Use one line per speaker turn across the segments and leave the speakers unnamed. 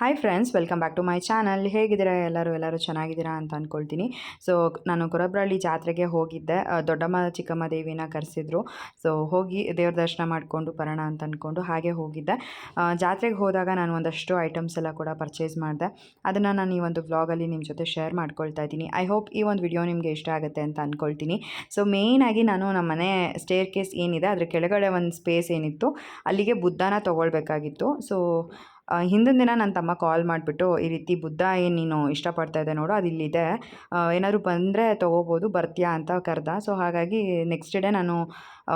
Hi friends welcome back to my channel ಹೇಗಿದ್ದೀರಾ? ಎಲ್ಲರೂ ಎಲ್ಲರೂ ಚೆನ್ನಾಗಿದ್ದೀರಾ ಅಂತ ಅಂದ್ಕೊಳ್ತೀನಿ ಸೊ ನಾನು ಕೊರಬ್ರಳ್ಳಿ ಜಾತ್ರೆಗೆ ಹೋಗಿದ್ದೆ. ದೊಡ್ಡಮ್ಮ ಚಿಕ್ಕಮ್ಮ ದೇವಿನ ಕರೆಸಿದ್ರು. ಸೊ ಹೋಗಿ ದೇವ್ರ ದರ್ಶನ ಮಾಡಿಕೊಂಡು ಬರೋಣ ಅಂತ ಅಂದ್ಕೊಂಡು ಹಾಗೆ ಹೋಗಿದ್ದೆ. ಜಾತ್ರೆಗೆ ಹೋದಾಗ ನಾನು ಒಂದಷ್ಟು ಐಟಮ್ಸ್ ಎಲ್ಲ ಕೂಡ ಪರ್ಚೇಸ್ ಮಾಡಿದೆ. ಅದನ್ನು ನಾನು ಈ ಒಂದು ವ್ಲಾಗಲ್ಲಿ ನಿಮ್ಮ ಜೊತೆ ಶೇರ್ ಮಾಡ್ಕೊಳ್ತಾ ಇದ್ದೀನಿ. ಐ ಹೋಪ್ ಈ ಒಂದು ವಿಡಿಯೋ ನಿಮಗೆ ಇಷ್ಟ ಆಗುತ್ತೆ ಅಂತ ಅಂದ್ಕೊಳ್ತೀನಿ ಸೊ ಮೇಯ್ನಾಗಿ ನಾನು ನಮ್ಮ ಮನೆ ಸ್ಟೇರ್ ಕೇಸ್ ಏನಿದೆ, ಅದ್ರ ಕೆಳಗಡೆ ಒಂದು ಸ್ಪೇಸ್ ಏನಿತ್ತು, ಅಲ್ಲಿಗೆ ಬುದ್ಧನ ತೊಗೊಳ್ಬೇಕಾಗಿತ್ತು. ಸೊ ಹಿಂದಿನ ದಿನ ನನ್ನ ತಮ್ಮ ಕಾಲ್ ಮಾಡಿಬಿಟ್ಟು, ಈ ರೀತಿ ಬುದ್ಧ ಏನು ನೀನು ಇಷ್ಟಪಡ್ತಾ ಇದ್ದೆ ನೋಡು ಅದು ಇಲ್ಲಿದೆ ಏನಾದ್ರು ಬಂದರೆ ತೊಗೋಬೋದು, ಬರ್ತೀಯಾ ಅಂತ ಕರೆದ. ಸೊ ಹಾಗಾಗಿ ನೆಕ್ಸ್ಟ್ ಡೇ ನಾನು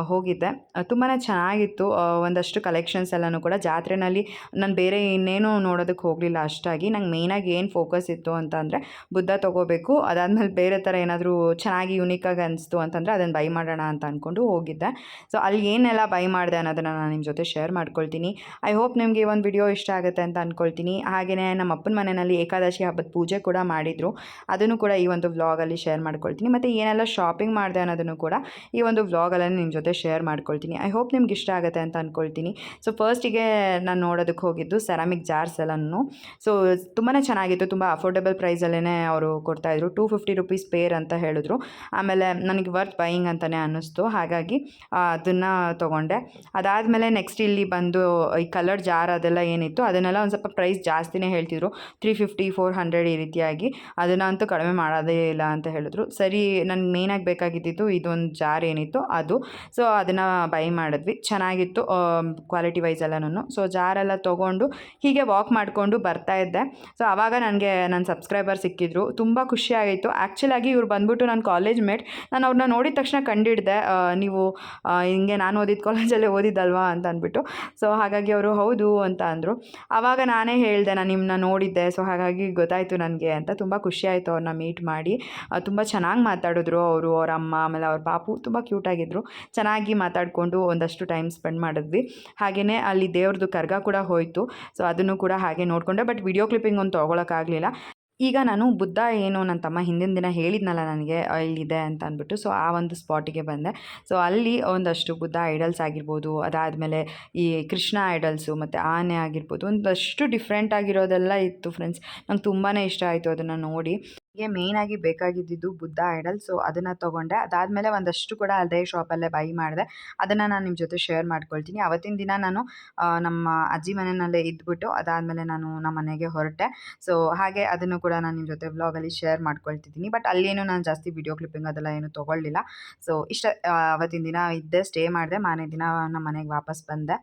ಹೋಗಿದ್ದೆ. ತುಂಬಾ ಚೆನ್ನಾಗಿತ್ತು. ಒಂದಷ್ಟು ಕಲೆಕ್ಷನ್ಸ್ ಎಲ್ಲನೂ ಕೂಡ. ಜಾತ್ರೆನಲ್ಲಿ ನಾನು ಬೇರೆ ಇನ್ನೇನು ನೋಡೋದಕ್ಕೆ ಹೋಗಲಿಲ್ಲ ಅಷ್ಟಾಗಿ. ನಂಗೆ ಮೇಯ್ನಾಗಿ ಏನು ಫೋಕಸ್ ಇತ್ತು ಅಂತ ಅಂದರೆ ಬುದ್ಧ ತೊಗೋಬೇಕು. ಅದಾದಮೇಲೆ ಬೇರೆ ಥರ ಏನಾದರೂ ಚೆನ್ನಾಗಿ ಯುನೀಕಾಗಿ ಅನಿಸ್ತು ಅಂತಂದರೆ ಅದನ್ನು ಬೈ ಮಾಡೋಣ ಅಂತ ಅಂದ್ಕೊಂಡು ಹೋಗಿದ್ದೆ. ಸೊ ಅಲ್ಲಿ ಏನೆಲ್ಲ ಬೈ ಮಾಡಿದೆ ಅನ್ನೋದನ್ನು ನಾನು ನಿಮ್ಮ ಜೊತೆ ಶೇರ್ ಮಾಡ್ಕೊಳ್ತೀನಿ. ಐ ಹೋಪ್ ನಿಮಗೆ ಒಂದು ವಿಡಿಯೋ ಇಷ್ಟ ಆಗುತ್ತೆ ಅಂತ ಅಂದ್ಕೊಳ್ತೀನಿ ಹಾಗೆಯೇ ನಮ್ಮ ಅಪ್ಪನ ಮನೆಯಲ್ಲಿ ಏಕಾದಶಿ ಹಬ್ಬದ ಪೂಜೆ ಕೂಡ ಮಾಡಿದರು. ಅದನ್ನು ಕೂಡ ಈ ಒಂದು ವ್ಲಾಗಲ್ಲಿ ಶೇರ್ ಮಾಡ್ಕೊಳ್ತೀನಿ. ಮತ್ತು ಏನೆಲ್ಲ ಶಾಪಿಂಗ್ ಮಾಡಿದೆ ಅನ್ನೋದನ್ನು ಕೂಡ ಈ ಒಂದು ವ್ಲಾಗಲ್ಲಿ ನಿಮ್ಮ ಜೊತೆ ಶೇರ್ ಮಾಡ್ಕೊಳ್ತೀನಿ. ಐ ಹೋಪ್ ನಿಮ್ಗೆ ಇಷ್ಟ ಆಗುತ್ತೆ ಅಂತ ಅಂದ್ಕೊಳ್ತೀನಿ ಸೊ ಫಸ್ಟಿಗೆ ನಾನು ನೋಡೋದಕ್ಕೆ ಹೋಗಿದ್ದು ಸೆರಾಮಿಕ್ ಜಾರ್ಸ್ ಎಲ್ಲನೂ. ಸೊ ತುಂಬಾ ಚೆನ್ನಾಗಿತ್ತು. ತುಂಬ ಅಫೋರ್ಡೆಬಲ್ ಪ್ರೈಸಲ್ಲೇ ಅವರು ಕೊಡ್ತಾಯಿದ್ರು ಟೂ ಫಿಫ್ಟಿ ರುಪೀಸ್ ಪೇರ್ ಅಂತ ಹೇಳಿದ್ರು. ಆಮೇಲೆ ನನಗೆ ವರ್ತ್ ಬೈಯಿಂಗ್ ಅಂತಲೇ ಅನ್ನಿಸ್ತು. ಹಾಗಾಗಿ ಅದನ್ನು ತೊಗೊಂಡೆ. ಅದಾದಮೇಲೆ ನೆಕ್ಸ್ಟ್ ಇಲ್ಲಿ ಬಂದು ಈ ಕಲರ್ ಜಾರ್ ಅದೆಲ್ಲ ಏನಿತ್ತು, ಅದನ್ನೆಲ್ಲ ಒಂದು ಸ್ವಲ್ಪ ಪ್ರೈಸ್ ಜಾಸ್ತಿನೇ ಹೇಳ್ತಿದ್ರು. ತ್ರೀ ಫಿಫ್ಟಿ ಫೋರ್ ಹಂಡ್ರೆಡ್ ಈ ರೀತಿಯಾಗಿ. ಅದನ್ನು ಅಂತೂ ಕಡಿಮೆ ಮಾಡೋದೇ ಇಲ್ಲ ಅಂತ ಹೇಳಿದ್ರು. ಸರಿ, ನನಗೆ ಮೇಯ್ನಾಗಿ ಬೇಕಾಗಿದ್ದಿದ್ದು ಇದೊಂದು ಜಾರ್ ಏನಿತ್ತು. ಅದು ಸೊ ಅದನ್ನು ಬೈ ಮಾಡಿದ್ವಿ. ಚೆನ್ನಾಗಿತ್ತು ಕ್ವಾಲಿಟಿ ವೈಸ್ ಎಲ್ಲನೂ ಸೊ ಜಾರೆಲ್ಲ ತೊಗೊಂಡು ಹೀಗೆ ವಾಕ್ ಮಾಡಿಕೊಂಡು ಬರ್ತಾ ಇದ್ದೆ. ಸೊ ಆವಾಗ ನನಗೆ ನನ್ನ ಸಬ್ಸ್ಕ್ರೈಬರ್ ಸಿಕ್ಕಿದ್ರು. ತುಂಬ ಖುಷಿಯಾಗಿತ್ತು ಆ್ಯಕ್ಚುಲಾಗಿ ಇವ್ರು ಬಂದ್ಬಿಟ್ಟು ನನ್ನ ಕಾಲೇಜ್ ಮೇಟ್ ನಾನು ಅವ್ರನ್ನ ನೋಡಿದ ತಕ್ಷಣ ಕಂಡಿಡ್ದೆ ನೀವು ಹಿಂಗೆ ನಾನು ಓದಿದ ಕಾಲೇಜಲ್ಲೇ ಓದಿದ್ದಲ್ವಾ ಅಂತ ಅಂದ್ಬಿಟ್ಟು. ಸೊ ಹಾಗಾಗಿ ಅವರು ಹೌದು ಅಂತ ಅಂದರು. ಆವಾಗ ನಾನೇ ಹೇಳಿದೆ, ನಾನು ನಿಮ್ಮನ್ನ ನೋಡಿದ್ದೆ. ಸೊ ಹಾಗಾಗಿ ಗೊತ್ತಾಯಿತು ನನಗೆ ಅಂತ. ತುಂಬ ಖುಷಿಯಾಯಿತು ಅವ್ರನ್ನ ಮೀಟ್ ಮಾಡಿ. ತುಂಬ ಚೆನ್ನಾಗಿ ಮಾತಾಡಿದ್ರು. ಅವರು, ಅವ್ರ ಅಮ್ಮ, ಆಮೇಲೆ ಅವ್ರ ಪಾಪು ತುಂಬ ಕ್ಯೂಟಾಗಿದ್ದರು ಚೆನ್ನಾಗಿ ಮಾತಾಡಿಕೊಂಡು ಒಂದಷ್ಟು ಟೈಮ್ ಸ್ಪೆಂಡ್ ಮಾಡಿದ್ವಿ. ಹಾಗೆಯೇ ಅಲ್ಲಿ ದೇವ್ರದ್ದು ಕರ್ಗ ಕೂಡ ಹೋಯಿತು. ಸೊ ಅದನ್ನು ಕೂಡ ಹಾಗೆ ನೋಡಿಕೊಂಡೆ. ಬಟ್ ವಿಡಿಯೋ ಕ್ಲಿಪ್ಪಿಂಗ್ ಒಂದು ತೊಗೊಳಕ್ಕಾಗಲಿಲ್ಲ ಈಗ ನಾನು ಬುದ್ಧ ಏನು ನನ್ನ ತಮ್ಮ ಹಿಂದಿನ ದಿನ ಹೇಳಿದ್ನಲ್ಲ ನನಗೆ ಇಲ್ಲಿದೆ ಅಂತ ಅಂದ್ಬಿಟ್ಟು ಸೊ ಆ ಒಂದು ಸ್ಪಾಟಿಗೆ ಬಂದೆ. ಸೊ ಅಲ್ಲಿ ಒಂದಷ್ಟು ಬುದ್ಧ ಐಡಲ್ಸ್ ಆಗಿರ್ಬೋದು, ಅದಾದಮೇಲೆ ಈ ಕೃಷ್ಣ ಐಡಲ್ಸು ಮತ್ತು ಆನೆ ಆಗಿರ್ಬೋದು, ಒಂದಷ್ಟು ಡಿಫ್ರೆಂಟ್ ಆಗಿರೋದೆಲ್ಲ ಇತ್ತು ಫ್ರೆಂಡ್ಸ್ ನಂಗೆ ತುಂಬಾ ಇಷ್ಟ ಆಯಿತು ಅದನ್ನು ನೋಡಿ. ಹೀಗೆ ಆಗಿ ಬೇಕಾಗಿದ್ದಿದ್ದು ಬುದ್ಧ ಐಡಲ್ ಸೊ ಅದನ್ನು ತಗೊಂಡೆ. ಅದಾದಮೇಲೆ ಒಂದಷ್ಟು ಕೂಡ ಅದೇ ಶಾಪಲ್ಲೇ ಬೈ ಮಾಡಿದೆ. ಅದನ್ನು ನಾನು ನಿಮ್ಮ ಜೊತೆ ಶೇರ್ ಮಾಡ್ಕೊಳ್ತೀನಿ. ಅವತ್ತಿನ ದಿನ ನಾನು ನಮ್ಮ ಅಜ್ಜಿ ಮನೆಯಲ್ಲೇ ಇದ್ಬಿಟ್ಟು ಅದಾದಮೇಲೆ ನಾನು ನಮ್ಮ ಮನೆಗೆ ಹೊರಟೆ. ಸೊ ಹಾಗೆ ಅದನ್ನು ಕೂಡ ನಾನು ನಿಮ್ಮ ಜೊತೆ ವ್ಲಾಗಲ್ಲಿ ಶೇರ್ ಮಾಡ್ಕೊಳ್ತಿದ್ದೀನಿ. ಬಟ್ ಅಲ್ಲೇನು ನಾನು ಜಾಸ್ತಿ ವಿಡಿಯೋ ಕ್ಲಿಪ್ಪಿಂಗ್ ಅದೆಲ್ಲ ಏನು ತಗೊಳ್ಳಿಲ್ಲ. ಸೊ ಇಷ್ಟ ಅವತ್ತಿನ ದಿನ ಇದ್ದೆ ಸ್ಟೇ ಮಾಡಿದೆ. ಮಾರನೇ ದಿನ ನಮ್ಮ ಮನೆಗೆ ವಾಪಸ್ ಬಂದೆ.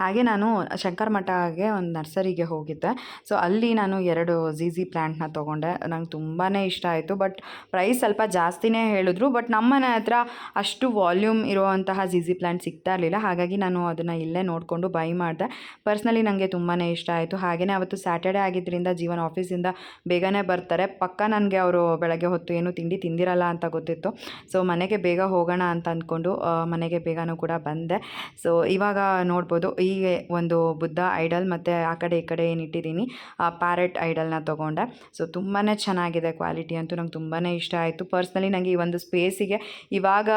ಹಾಗೆ ನಾನು ಶಂಕರ ಮಠಗೆ ಒಂದು ನರ್ಸರಿಗೆ ಹೋಗಿದ್ದೆ. ಸೊ ಅಲ್ಲಿ ನಾನು ಎರಡು ಝೀಝಿ ಪ್ಲ್ಯಾಂಟ್ನ ತೊಗೊಂಡೆ. ನಂಗೆ ತುಂಬಾ ಇಷ್ಟ ಆಯಿತು. ಬಟ್ ಪ್ರೈಸ್ ಸ್ವಲ್ಪ ಜಾಸ್ತಿನೇ ಹೇಳಿದ್ರು. ಬಟ್ ನಮ್ಮ ಮನೆ ಹತ್ರ ಅಷ್ಟು ವಾಲ್ಯೂಮ್ ಇರುವಂತಹ ಝೀಝಿ ಪ್ಲ್ಯಾಂಟ್ ಸಿಗ್ತಾ ಇರಲಿಲ್ಲ. ಹಾಗಾಗಿ ನಾನು ಅದನ್ನು ಇಲ್ಲೇ ನೋಡಿಕೊಂಡು ಬೈ ಮಾಡಿದೆ. ಪರ್ಸ್ನಲಿ ನನಗೆ ತುಂಬಾ ಇಷ್ಟ ಆಯಿತು. ಹಾಗೆಯೇ ಅವತ್ತು ಸ್ಯಾಟರ್ಡೇ ಆಗಿದ್ದರಿಂದ ಜೀವನ ಆಫೀಸಿಂದ ಬೇಗನೆ ಬರ್ತಾರೆ. ಪಕ್ಕ ನನಗೆ ಅವರು ಬೆಳಗ್ಗೆ ಹೊತ್ತು ಏನು ತಿಂಡಿ ತಿಂದಿರಲ್ಲ ಅಂತ ಗೊತ್ತಿತ್ತು. ಸೊ ಮನೆಗೆ ಬೇಗ ಹೋಗೋಣ ಅಂತ ಅಂದ್ಕೊಂಡು ಮನೆಗೆ ಬೇಗನೂ ಕೂಡ ಬಂದೆ. ಸೊ ಇವಾಗ ನೋಡ್ಬೋದು. ಹೀಗೆ ಒಂದು ಬುದ್ಧ ಐಡಲ್ ಮತ್ತು ಆ ಕಡೆ ಈ ಕಡೆ ಏನು ಇಟ್ಟಿದ್ದೀನಿ, ಆ ಪ್ಯಾರೆಟ್ ಐಡಲ್ನ ತೊಗೊಂಡೆ. ಸೊ ತುಂಬಾ ಚೆನ್ನಾಗಿದೆ ಕ್ವಾಲಿಟಿ ಅಂತೂ ನಂಗೆ ತುಂಬಾ ಇಷ್ಟ ಆಯಿತು. ಪರ್ಸ್ನಲಿ ನನಗೆ ಈ ಒಂದು ಸ್ಪೇಸಿಗೆ ಇವಾಗ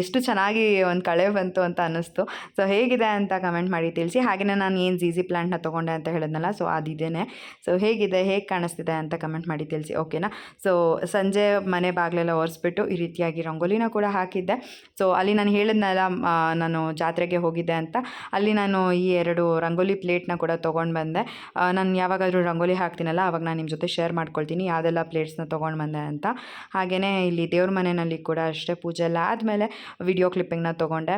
ಎಷ್ಟು ಚೆನ್ನಾಗಿ ಒಂದು ಕಳೆ ಬಂತು ಅಂತ ಅನ್ನಿಸ್ತು. ಸೊ ಹೇಗಿದೆ ಅಂತ ಕಮೆಂಟ್ ಮಾಡಿ ತಿಳಿಸಿ. ಹಾಗೆಯೇ ನಾನು ಏನು ಝೀಝಿ ಪ್ಲ್ಯಾಂಟ್ನ ತೊಗೊಂಡೆ ಅಂತ ಹೇಳಿದ್ನಲ್ಲ ಸೊ ಅದಿದ್ದೇನೆ ಸೊ ಹೇಗಿದೆ, ಹೇಗೆ ಕಾಣಿಸ್ತಿದೆ ಅಂತ ಕಮೆಂಟ್ ಮಾಡಿ ತಿಳಿಸಿ ಓಕೆನಾ ಸೊ ಸಂಜೆ ಮನೆ ಬಾಗಿಲೆಲ್ಲ ಒರೆಸ್ಬಿಟ್ಟು ಈ ರೀತಿಯಾಗಿ ರಂಗೋಲಿನ ಕೂಡ ಹಾಕಿದ್ದೆ. ಸೊ ಅಲ್ಲಿ ನಾನು ಹೇಳಿದ್ನಲ್ಲ ನಾನು ಜಾತ್ರೆಗೆ ಹೋಗಿದ್ದೆ ಅಂತ. ಅಲ್ಲಿ ಈ ಎರಡು ರಂಗೋಲಿ ಪ್ಲೇಟ್ನ ಕೂಡ ತೊಗೊಂಡು ಬಂದೆ. ನಾನು ಯಾವಾಗಾದರೂ ರಂಗೋಲಿ ಹಾಕ್ತೀನಲ್ಲ, ಅವಾಗ ನಾನು ನಿಮ್ಮ ಜೊತೆ ಶೇರ್ ಮಾಡ್ಕೊಳ್ತೀನಿ. ಯಾವುದೆಲ್ಲ ಪ್ಲೇಟ್ಸ್ನ ತೊಗೊಂಡು ಬಂದೆ ಅಂತ. ಹಾಗೆಯೇ ಇಲ್ಲಿ ದೇವ್ರ ಮನೆಯಲ್ಲಿ ಕೂಡ ಅಷ್ಟೇ ಪೂಜೆ ಎಲ್ಲ ಆದಮೇಲೆ ವಿಡಿಯೋ ಕ್ಲಿಪ್ಪಿಂಗ್ನ ತೊಗೊಂಡೆ.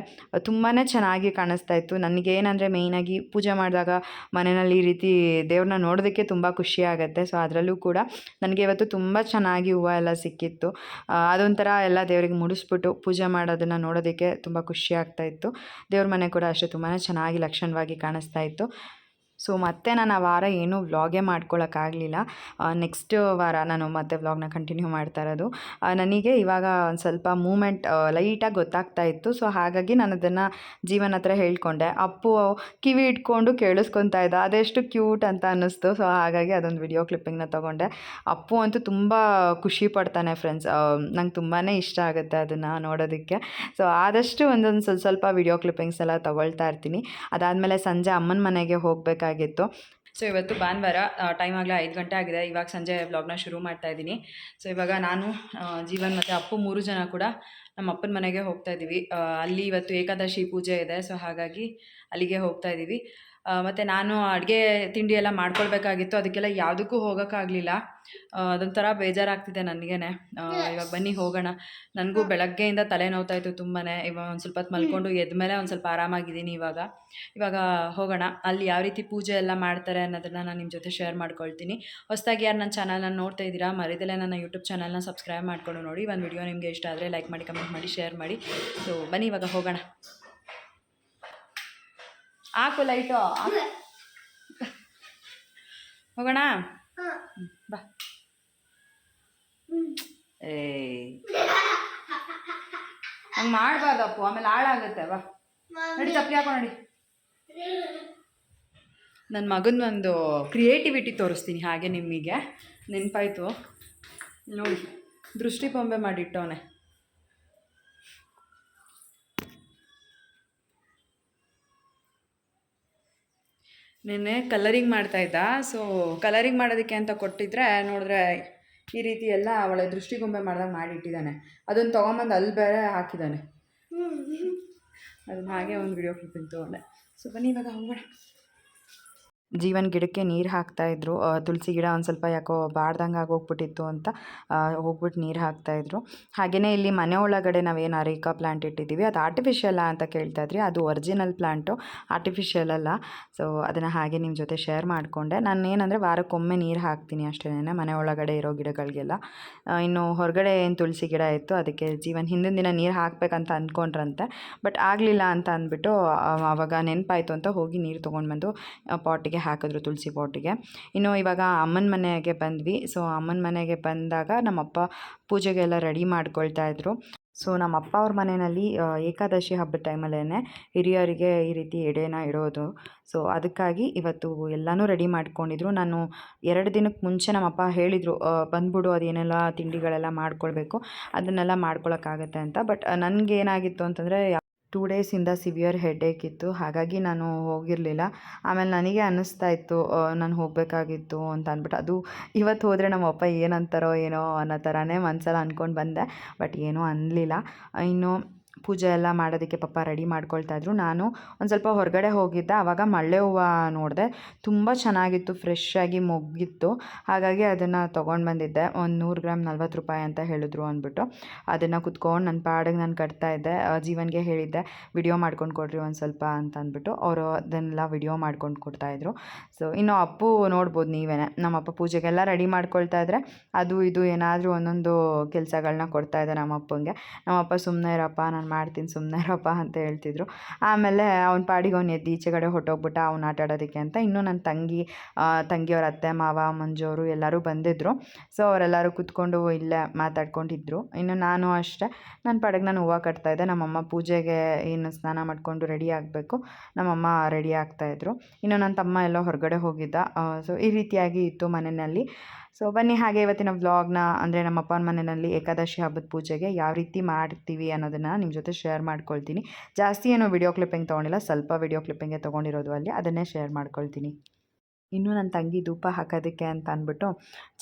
ತುಂಬಾ ಚೆನ್ನಾಗಿ ಕಾಣಿಸ್ತಾ ಇತ್ತು. ನನಗೇನಂದರೆ ಮೇಯ್ನಾಗಿ ಪೂಜೆ ಮಾಡಿದಾಗ ಮನೆಯಲ್ಲಿ ಈ ರೀತಿ ದೇವ್ರನ್ನ ನೋಡೋದಕ್ಕೆ ತುಂಬ ಖುಷಿ ಆಗುತ್ತೆ. ಸೊ ಅದರಲ್ಲೂ ಕೂಡ ನನಗೆ ಇವತ್ತು ತುಂಬ ಚೆನ್ನಾಗಿ ಹೂವು ಎಲ್ಲ ಸಿಕ್ಕಿತ್ತು. ಅದೊಂಥರ ಎಲ್ಲ ದೇವರಿಗೆ ಮುಡಿಸ್ಬಿಟ್ಟು ಪೂಜೆ ಮಾಡೋದನ್ನು ನೋಡೋದಕ್ಕೆ ತುಂಬ ಖುಷಿ ಆಗ್ತಾ ಇತ್ತು. ದೇವ್ರ ಮನೆ ಕೂಡ ಅಷ್ಟೇ ತುಂಬಾ ಚೆನ್ನಾಗಿ ಲಕ್ಷಣವಾಗಿ ಕಾಣಿಸ್ತಾ ಇತ್ತು. ಸೊ, ಮತ್ತೆ ನಾನು ಆ ವಾರ ಏನೂ ವ್ಲಾಗೇ ಮಾಡ್ಕೊಳ್ಳೋಕ್ಕಾಗಲಿಲ್ಲ ನೆಕ್ಸ್ಟ್ ವಾರ ನಾನು ಮತ್ತೆ ವ್ಲಾಗ್ನ ಕಂಟಿನ್ಯೂ ಮಾಡ್ತಾ ಇರೋದು. ನನಗೆ ಇವಾಗ ಒಂದು ಸ್ವಲ್ಪ ಮೂಮೆಂಟ್ ಲೈಟಾಗಿ ಗೊತ್ತಾಗ್ತಾ ಇತ್ತು. ಸೊ, ಹಾಗಾಗಿ ನಾನು ಅದನ್ನು ಜೀವನ ಹತ್ರ ಹೇಳ್ಕೊಂಡೆ. ಅಪ್ಪು, ಕಿವಿ ಇಟ್ಕೊಂಡು ಕೇಳಿಸ್ಕೊತಾ ಇದ್ದ. ಅದೆಷ್ಟು ಕ್ಯೂಟ್ ಅಂತ ಅನ್ನಿಸ್ತು. ಸೊ, ಹಾಗಾಗಿ ಅದೊಂದು ವಿಡಿಯೋ ಕ್ಲಿಪ್ಪಿಂಗ್ನ ತೊಗೊಂಡೆ. ಅಪ್ಪು ಅಂತೂ ತುಂಬ ಖುಷಿ ಪಡ್ತಾನೆ ಫ್ರೆಂಡ್ಸ್ ನಂಗೆ ತುಂಬಾ ಇಷ್ಟ ಆಗುತ್ತೆ ಅದನ್ನು ನೋಡೋದಕ್ಕೆ. ಸೊ, ಆದಷ್ಟು ಒಂದೊಂದು ಸ್ವಲ್ಪ ಸ್ವಲ್ಪ ವಿಡಿಯೋ ಕ್ಲಿಪ್ಪಿಂಗ್ಸ್ ಎಲ್ಲ ತೊಗೊಳ್ತಾ ಇರ್ತೀನಿ. ಅದಾದಮೇಲೆ ಸಂಜೆ ಅಮ್ಮನ ಮನೆಗೆ ಹೋಗಬೇಕಾಗಿತ್ತು ಸೊ ಇವತ್ತು ಭಾನುವಾರ ಟೈಮ್ ಆಗಲೇ ಐದು ಗಂಟೆ ಆಗಿದೆ. ಇವಾಗ ಸಂಜೆ ವ್ಲಾಗ್ನ ಶುರು ಮಾಡ್ತಾ ಇದ್ದೀನಿ. ಸೊ ಇವಾಗ ನಾನು ಜೀವನ್ ಮತ್ತು ಅಪ್ಪು ಮೂರು ಜನ ಕೂಡ ನಮ್ಮ ಅಪ್ಪನ ಮನೆಗೆ ಹೋಗ್ತಾ ಇದ್ದೀವಿ. ಅಲ್ಲಿ ಇವತ್ತು ಏಕಾದಶಿ ಪೂಜೆ ಇದೆ. ಸೊ ಹಾಗಾಗಿ ಅಲ್ಲಿಗೆ ಹೋಗ್ತಾ ಇದ್ದೀವಿ. ಮತ್ತು ನಾನು ಅಡುಗೆ ತಿಂಡಿ ಎಲ್ಲ ಮಾಡ್ಕೊಳ್ಬೇಕಾಗಿತ್ತು. ಅದಕ್ಕೆಲ್ಲ ಯಾವುದಕ್ಕೂ ಹೋಗೋಕ್ಕಾಗಲಿಲ್ಲ. ಅದೊಂಥರ ಬೇಜಾರಾಗ್ತಿದೆ ನನಗೇನೆ. ಇವಾಗ ಬನ್ನಿ ಹೋಗೋಣ. ನನಗೂ ಬೆಳಗ್ಗೆಯಿಂದ ತಲೆ ನೋವ್ತಾ ಇತ್ತು ತುಂಬಾ ಇವಾಗ ಒಂದು ಸ್ವಲ್ಪ ಹೊತ್ತು ಮಲ್ಕೊಂಡು ಎದ್ದ ಮೇಲೆ ಒಂದು ಸ್ವಲ್ಪ ಆರಾಮಾಗಿದ್ದೀನಿ ಇವಾಗ. ಇವಾಗ ಹೋಗೋಣ. ಅಲ್ಲಿ ಯಾವ ರೀತಿ ಪೂಜೆ ಎಲ್ಲ ಮಾಡ್ತಾರೆ ಅನ್ನೋದನ್ನು ನಾನು ನಿಮ್ಮ ಜೊತೆ ಶೇರ್ ಮಾಡ್ಕೊಳ್ತೀನಿ. ಹೊಸದಾಗಿ ಯಾರು ನನ್ನ ಚಾನಲ್ನ ನೋಡ್ತಾ ಇದ್ದೀರಾ ಮರಿದಲ್ಲೇ ನನ್ನ ಯೂಟ್ಯೂಬ್ ಚಾನಲ್ನ ಸಬ್ಸ್ಕ್ರೈಬ್ ಮಾಡ್ಕೊಂಡು ನೋಡಿ. ಒಂದು ವಿಡಿಯೋ ನಿಮಗೆ ಇಷ್ಟ ಆದರೆ ಲೈಕ್ ಮಾಡಿ ಕಮೆಂಟ್ ಮಾಡಿ ಶೇರ್ ಮಾಡಿ. ಸೊ ಬನ್ನಿ ಇವಾಗ ಹೋಗೋಣ. ಹಾಕು ಲೈಟು ಹೋಗೋಣ? ಬಾ. ಏ. ಹಂಗೆ ಮಾಡಬಾರ್ದಪ್ಪು, ಆಮೇಲೆ ಹಾಳಾಗುತ್ತೆ, ಬಾ. ನಡಿ ತಪ್ಪಿ ಹಾಕೋ, ನೋಡಿ. ನನ್ನ ಮಗನ ಒಂದು ಕ್ರಿಯೇಟಿವಿಟಿ ತೋರಿಸ್ತೀನಿ ಹಾಗೆ ನಿಮಗೆ ನೆನಪಾಯ್ತು. ನೋಡಿ ದೃಷ್ಟಿ ಬೊಂಬೆ ಮಾಡಿಟ್ಟವನೆ. ನಿನ್ನೆ ಕಲರಿಂಗ್ ಮಾಡ್ತಾ ಇದ್ದ. ಸೊ ಕಲರಿಂಗ್ ಮಾಡೋದಕ್ಕೆ ಅಂತ ಕೊಟ್ಟಿದ್ರೆ ನೋಡಿದ್ರೆ ಈ ರೀತಿ ಎಲ್ಲ ಅವಳ ದೃಷ್ಟಿಗೊಂಬೆ ಮಾಡ್ದಾಗ ಮಾಡಿಟ್ಟಿದ್ದಾನೆ. ಅದನ್ನು ತೊಗೊಂಬಂದು ಅಲ್ಲಿ ಬೇರೆ ಹಾಕಿದ್ದಾನೆ. ಅದನ್ನ ಹಾಗೆ ಒಂದು ವಿಡಿಯೋ ಕ್ಲಿಪ್ಪಿಂಗ್ ತೊಗೊಂಡೆ. ಸೊ ಬನ್ನಿ ಇವಾಗ ಹೋಗೋಣ. ಜೀವನ್ ಗಿಡಕ್ಕೆ ನೀರು ಹಾಕ್ತಾಯಿದ್ರು ತುಳಸಿ ಗಿಡ ಒಂದು ಸ್ವಲ್ಪ ಯಾಕೋ ಬಾಡ್ದಂಗೆ ಆಗೋಗ್ಬಿಟ್ಟಿತ್ತು ಅಂತ ಹೋಗ್ಬಿಟ್ಟು ನೀರು ಹಾಕ್ತಾಯಿದ್ರು ಹಾಗೆಯೇ ಇಲ್ಲಿ ಮನೆ ಒಳಗಡೆ ನಾವೇನು ಅರೇಕಾ ಪ್ಲ್ಯಾಂಟ್ ಇಟ್ಟಿದ್ದೀವಿ, ಅದು ಆರ್ಟಿಫಿಷಿಯಲ್ಲ ಅಂತ ಕೇಳ್ತಾ ಇದ್ರಿ. ಅದು ಒರಿಜಿನಲ್ ಪ್ಲ್ಯಾಂಟು ಆರ್ಟಿಫಿಷಿಯಲ್ ಅಲ್ಲ. ಸೊ ಅದನ್ನು ಹಾಗೆ ನಿಮ್ಮ ಜೊತೆ ಶೇರ್ ಮಾಡಿಕೊಂಡೆ. ನಾನು ಏನಂದರೆ ವಾರಕ್ಕೊಮ್ಮೆ ನೀರು ಹಾಕ್ತೀನಿ ಅಷ್ಟೇ ಮನೆ ಒಳಗಡೆ ಇರೋ ಗಿಡಗಳಿಗೆಲ್ಲ. ಇನ್ನು ಹೊರಗಡೆ ಏನು ತುಳಸಿ ಗಿಡ ಇತ್ತು, ಅದಕ್ಕೆ ಜೀವನ್ ಹಿಂದಿನ ದಿನ ನೀರು ಹಾಕಬೇಕಂತ ಅಂದ್ಕೊಂಡ್ರಂತೆ ಬಟ್ ಆಗಲಿಲ್ಲ ಅಂತ ಅಂದ್ಬಿಟ್ಟು ಆವಾಗ ನೆನಪಾಯಿತು ಅಂತ ಹೋಗಿ ನೀರು ತೊಗೊಂಡು ಬಂದು ಪಾಟಿಗೆ ಹಾಕಿದ್ರು ತುಳಸಿ ಪಾಟಿಗೆ. ಇನ್ನು ಇವಾಗ ಅಮ್ಮನ ಮನೆಗೆ ಬಂದ್ವಿ. ಸೊ ಅಮ್ಮನ ಮನೆಗೆ ಬಂದಾಗ ನಮ್ಮಪ್ಪ ಪೂಜೆಗೆಲ್ಲ ರೆಡಿ ಮಾಡ್ಕೊಳ್ತಾ ಇದ್ರು. ಸೊ ನಮ್ಮ ಅಪ್ಪ ಅವ್ರ ಮನೆಯಲ್ಲಿ ಏಕಾದಶಿ ಹಬ್ಬದ ಟೈಮಲ್ಲೇ ಹಿರಿಯರಿಗೆ ಈ ರೀತಿ ಎಡೆನ ಇಡೋದು. ಸೊ ಅದಕ್ಕಾಗಿ ಇವತ್ತು ಎಲ್ಲನೂ ರೆಡಿ ಮಾಡ್ಕೊಂಡಿದ್ರು. ನಾನು ಎರಡು ದಿನಕ್ಕೆ ಮುಂಚೆ ನಮ್ಮಪ್ಪ ಹೇಳಿದರು ಬಂದ್ಬಿಡು, ಅದೇನೆಲ್ಲ ತಿಂಡಿಗಳೆಲ್ಲ ಮಾಡ್ಕೊಳ್ಬೇಕು. ಅದನ್ನೆಲ್ಲ ಮಾಡ್ಕೊಳಕ್ಕಾಗತ್ತೆ ಅಂತ. ಬಟ್ ನನಗೇನಾಗಿತ್ತು ಅಂತಂದರೆ ಟೂ ಡೇಸಿಂದ ಸಿವಿಯರ್ ಹೆಡೇಕ್ ಇತ್ತು. ಹಾಗಾಗಿ ನಾನು ಹೋಗಿರಲಿಲ್ಲ. ಆಮೇಲೆ ನನಗೆ ಅನ್ನಿಸ್ತಾ ಇತ್ತು ನಾನು ಹೋಗಬೇಕಾಗಿತ್ತು ಅಂತ ಅಂದ್ಬಿಟ್ಟು. ಅದು ಇವತ್ತು ಹೋದರೆ ನಮ್ಮ ಅಪ್ಪ ಏನಂತಾರೋ ಏನೋ ಅನ್ನೋ ಥರನೇ ಮನಸ್ಸಲ್ಲಿ ಅಂದ್ಕೊಂಡು ಬಂದೆ. ಬಟ್ ಏನೂ ಅನ್ನಲಿಲ್ಲ ಇನ್ನು ಪೂಜೆ ಎಲ್ಲ ಮಾಡೋದಕ್ಕೆ ಪಪ್ಪ ರೆಡಿ ಮಾಡ್ಕೊಳ್ತಾ ಇದ್ರು. ನಾನು ಒಂದು ಸ್ವಲ್ಪ ಹೊರಗಡೆ ಹೋಗಿದ್ದೆ. ಆವಾಗ ಮಳ್ಳೆ ಹೂವು ನೋಡಿದೆ. ತುಂಬ ಚೆನ್ನಾಗಿತ್ತು ಫ್ರೆಶ್ ಆಗಿ ಮೊಗ್ಗಿತ್ತು. ಹಾಗಾಗಿ ಅದನ್ನು ತೊಗೊಂಡು ಬಂದಿದ್ದೆ. ಒಂದು ನೂರು ಗ್ರಾಮ್ ನಲ್ವತ್ತು ರೂಪಾಯಿ ಅಂತ ಹೇಳಿದ್ರು ಅಂದ್ಬಿಟ್ಟು. ಅದನ್ನು ಕುತ್ಕೊಂಡು ನನ್ನ ಪಾಡಿಗೆ ನಾನು ಕಟ್ತಾ ಇದ್ದೆ. ಜೀವನ್ಗೆ ಹೇಳಿದ್ದೆ. ವಿಡಿಯೋ ಮಾಡ್ಕೊಂಡು ಕೊಡ್ರಿ ಒಂದು ಸ್ವಲ್ಪ ಅಂತ ಅಂದ್ಬಿಟ್ಟು ಅವರು ಅದನ್ನೆಲ್ಲ ವಿಡಿಯೋ ಮಾಡ್ಕೊಂಡು ಕೊಡ್ತಾಯಿದ್ರು ಸೊ ಇನ್ನು ಅಪ್ಪು ನೋಡ್ಬೋದು ನೀವೇ ನಮ್ಮ ಅಪ್ಪ ಪೂಜೆಗೆಲ್ಲ ರೆಡಿ ಮಾಡ್ಕೊಳ್ತಾ ಇದ್ರೆ ಅದು ಇದು ಏನಾದರೂ ಒಂದೊಂದು ಕೆಲಸಗಳನ್ನ ಕೊಡ್ತಾ ಇದ್ದೆ ನಮ್ಮ ಅಪ್ಪಂಗೆ. ನಮ್ಮಪ್ಪ ಸುಮ್ಮನೆ ಇರಪ್ಪ, ನಾನು ಮಾಡ್ತೀನಿ ಸುಮ್ಮನೆ ಇರಪ್ಪ ಅಂತ ಹೇಳ್ತಿದ್ರು. ಆಮೇಲೆ ಅವ್ನ ಪಾಡಿಗೆ ಅವ್ನು ಎದ್ದು ಈಚೆ ಕಡೆ ಹೊಟ್ಟೋಗ್ಬಿಟ್ಟ ಅವ್ನು ಆಟ ಆಡೋದಕ್ಕೆ ಅಂತ ಇನ್ನೂ ನನ್ನ ತಂಗಿ ತಂಗಿಯವ್ರ ಅತ್ತೆ, ಮಾವ ಮಂಜವರು ಎಲ್ಲರೂ ಬಂದಿದ್ದರು ಸೊ ಅವರೆಲ್ಲರೂ ಕೂತ್ಕೊಂಡು ಇಲ್ಲೇ ಮಾತಾಡ್ಕೊಂಡಿದ್ರು. ಇನ್ನು ನಾನು ಅಷ್ಟೇ. ನನ್ನ ಪಾಡಿಗೆ ನಾನು ಹೂವು ಕಟ್ತಾಯಿದ್ದೆ ನಮ್ಮಮ್ಮ ಪೂಜೆಗೆ ಏನು ಸ್ನಾನ ಮಾಡಿಕೊಂಡು ರೆಡಿ ಆಗಬೇಕು. ನಮ್ಮಮ್ಮ ರೆಡಿ ಆಗ್ತಾಯಿದ್ರು ಇನ್ನು ನನ್ನ ತಮ್ಮ ಎಲ್ಲ ಹೊರಗಡೆ ಹೋಗಿದ್ದ. ಸೊ ಈ ರೀತಿಯಾಗಿ ಇತ್ತು ಮನೆಯಲ್ಲಿ. ಸೊ ಬನ್ನಿ ಹಾಗೆ ಇವತ್ತಿನ ವ್ಲಾಗ್ನ ಅಂದರೆ ನಮ್ಮ ಅಪ್ಪನ ಮನೆಯಲ್ಲಿ ಏಕಾದಶಿ ಹಬ್ಬದ ಪೂಜೆಗೆ ಯಾವ ರೀತಿ ಮಾಡ್ತೀವಿ ಅನ್ನೋದನ್ನು ನಿಮ್ಮ ಜೊತೆ ಶೇರ್ ಮಾಡ್ಕೊಳ್ತೀನಿ. ಜಾಸ್ತಿ ಏನು ವಿಡಿಯೋ ಕ್ಲಿಪ್ಪಿಂಗ್ ತೊಗೊಂಡಿಲ್ಲ, ಸ್ವಲ್ಪ ವಿಡಿಯೋ ಕ್ಲಿಪ್ಪಿಂಗೇ ತೊಗೊಂಡಿರೋದು ಅಲ್ಲಿ, ಅದನ್ನೇ ಶೇರ್ ಮಾಡ್ಕೊಳ್ತೀನಿ. ಇನ್ನು ನನ್ನ ತಂಗಿ ಧೂಪ ಹಾಕೋದಕ್ಕೆ ಅಂತ ಅಂದ್ಬಿಟ್ಟು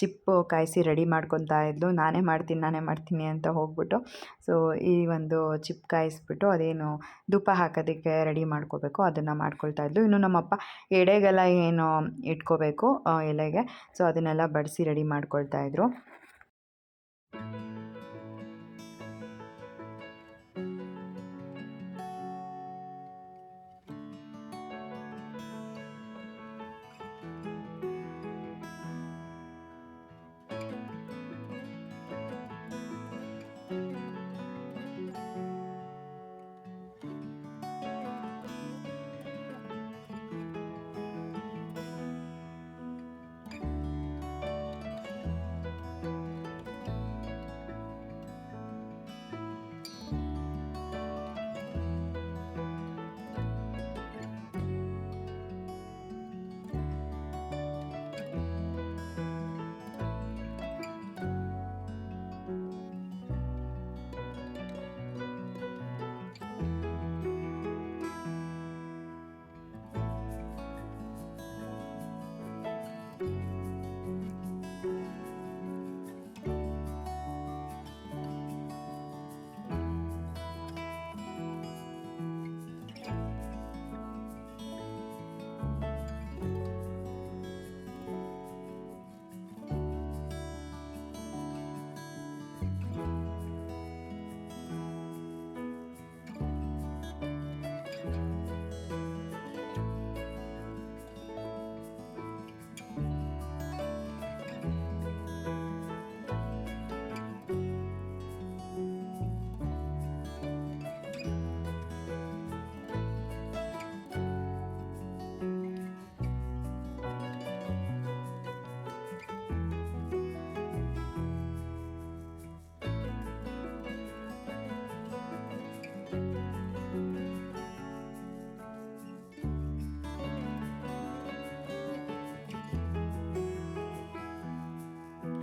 ಚಿಪ್ಪು ಕಾಯಿಸಿ ರೆಡಿ ಮಾಡ್ಕೊತಾ ಇದ್ದು ನಾನೇ ಮಾಡ್ತೀನಿ ನಾನೇ ಮಾಡ್ತೀನಿ ಅಂತ ಹೋಗ್ಬಿಟ್ಟು. ಸೊ ಈ ಒಂದು ಚಿಪ್ ಕಾಯಿಸ್ಬಿಟ್ಟು ಅದೇನು ಧೂಪ ಹಾಕೋದಕ್ಕೆ ರೆಡಿ ಮಾಡ್ಕೋಬೇಕು, ಅದನ್ನು ಮಾಡ್ಕೊಳ್ತಾ ಇದ್ದು ಇನ್ನು ನಮ್ಮಪ್ಪ ಎಡೆಗೆಲ್ಲ ಏನು ಇಟ್ಕೋಬೇಕು ಎಲೆಗೆ. ಸೊ ಅದನ್ನೆಲ್ಲ ಬಡಿಸಿ ರೆಡಿ ಮಾಡ್ಕೊಳ್ತಾ ಇದ್ರು.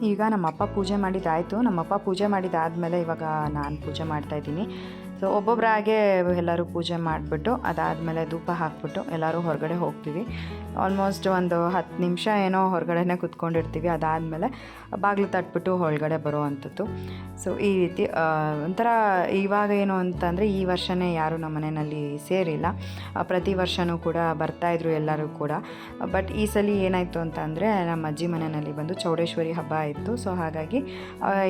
ಈಗ ನಮ್ಮಪ್ಪ ಪೂಜೆ ಮಾಡಿದ್ದಾಯಿತು. ನಮ್ಮಪ್ಪ ಪೂಜೆ ಮಾಡಿದ್ದಾದಮೇಲೆ ಇವಾಗ ನಾನು ಪೂಜೆ ಮಾಡ್ತಾಯಿದ್ದೀನಿ ಸೊ ಒಬ್ಬೊಬ್ಬರಾಗೆ ಎಲ್ಲರೂ ಪೂಜೆ ಮಾಡಿಬಿಟ್ಟು, ಅದಾದಮೇಲೆ ಧೂಪ ಹಾಕ್ಬಿಟ್ಟು ಎಲ್ಲರೂ ಹೊರಗಡೆ ಹೋಗ್ತೀವಿ. ಆಲ್ಮೋಸ್ಟ್ ಒಂದು ಹತ್ತು ನಿಮಿಷ ಏನೋ ಹೊರಗಡೆನೇ ಕುತ್ಕೊಂಡಿರ್ತೀವಿ. ಅದಾದಮೇಲೆ ಬಾಗಿಲು ತಟ್ಬಿಟ್ಟು ಹೊರಗಡೆ ಬರೋ ಅಂಥದ್ದು ಸೊ ಈ ರೀತಿ ಒಂಥರ ಇವಾಗ ಏನು ಅಂತಂದರೆ, ಈ ವರ್ಷವೇ ಯಾರೂ ನಮ್ಮ ಮನೆಯಲ್ಲಿ ಸೇರಿಲ್ಲ. ಪ್ರತಿ ವರ್ಷವೂ ಕೂಡ ಬರ್ತಾಯಿದ್ರು ಎಲ್ಲರೂ ಕೂಡ. ಬಟ್ ಈ ಸಲ ಏನಾಯಿತು ಅಂತಂದರೆ, ನಮ್ಮ ಅಜ್ಜಿ ಮನೆಯಲ್ಲಿ ಬಂದು ಚೌಡೇಶ್ವರಿ ಹಬ್ಬ ಇತ್ತು. ಸೊ ಹಾಗಾಗಿ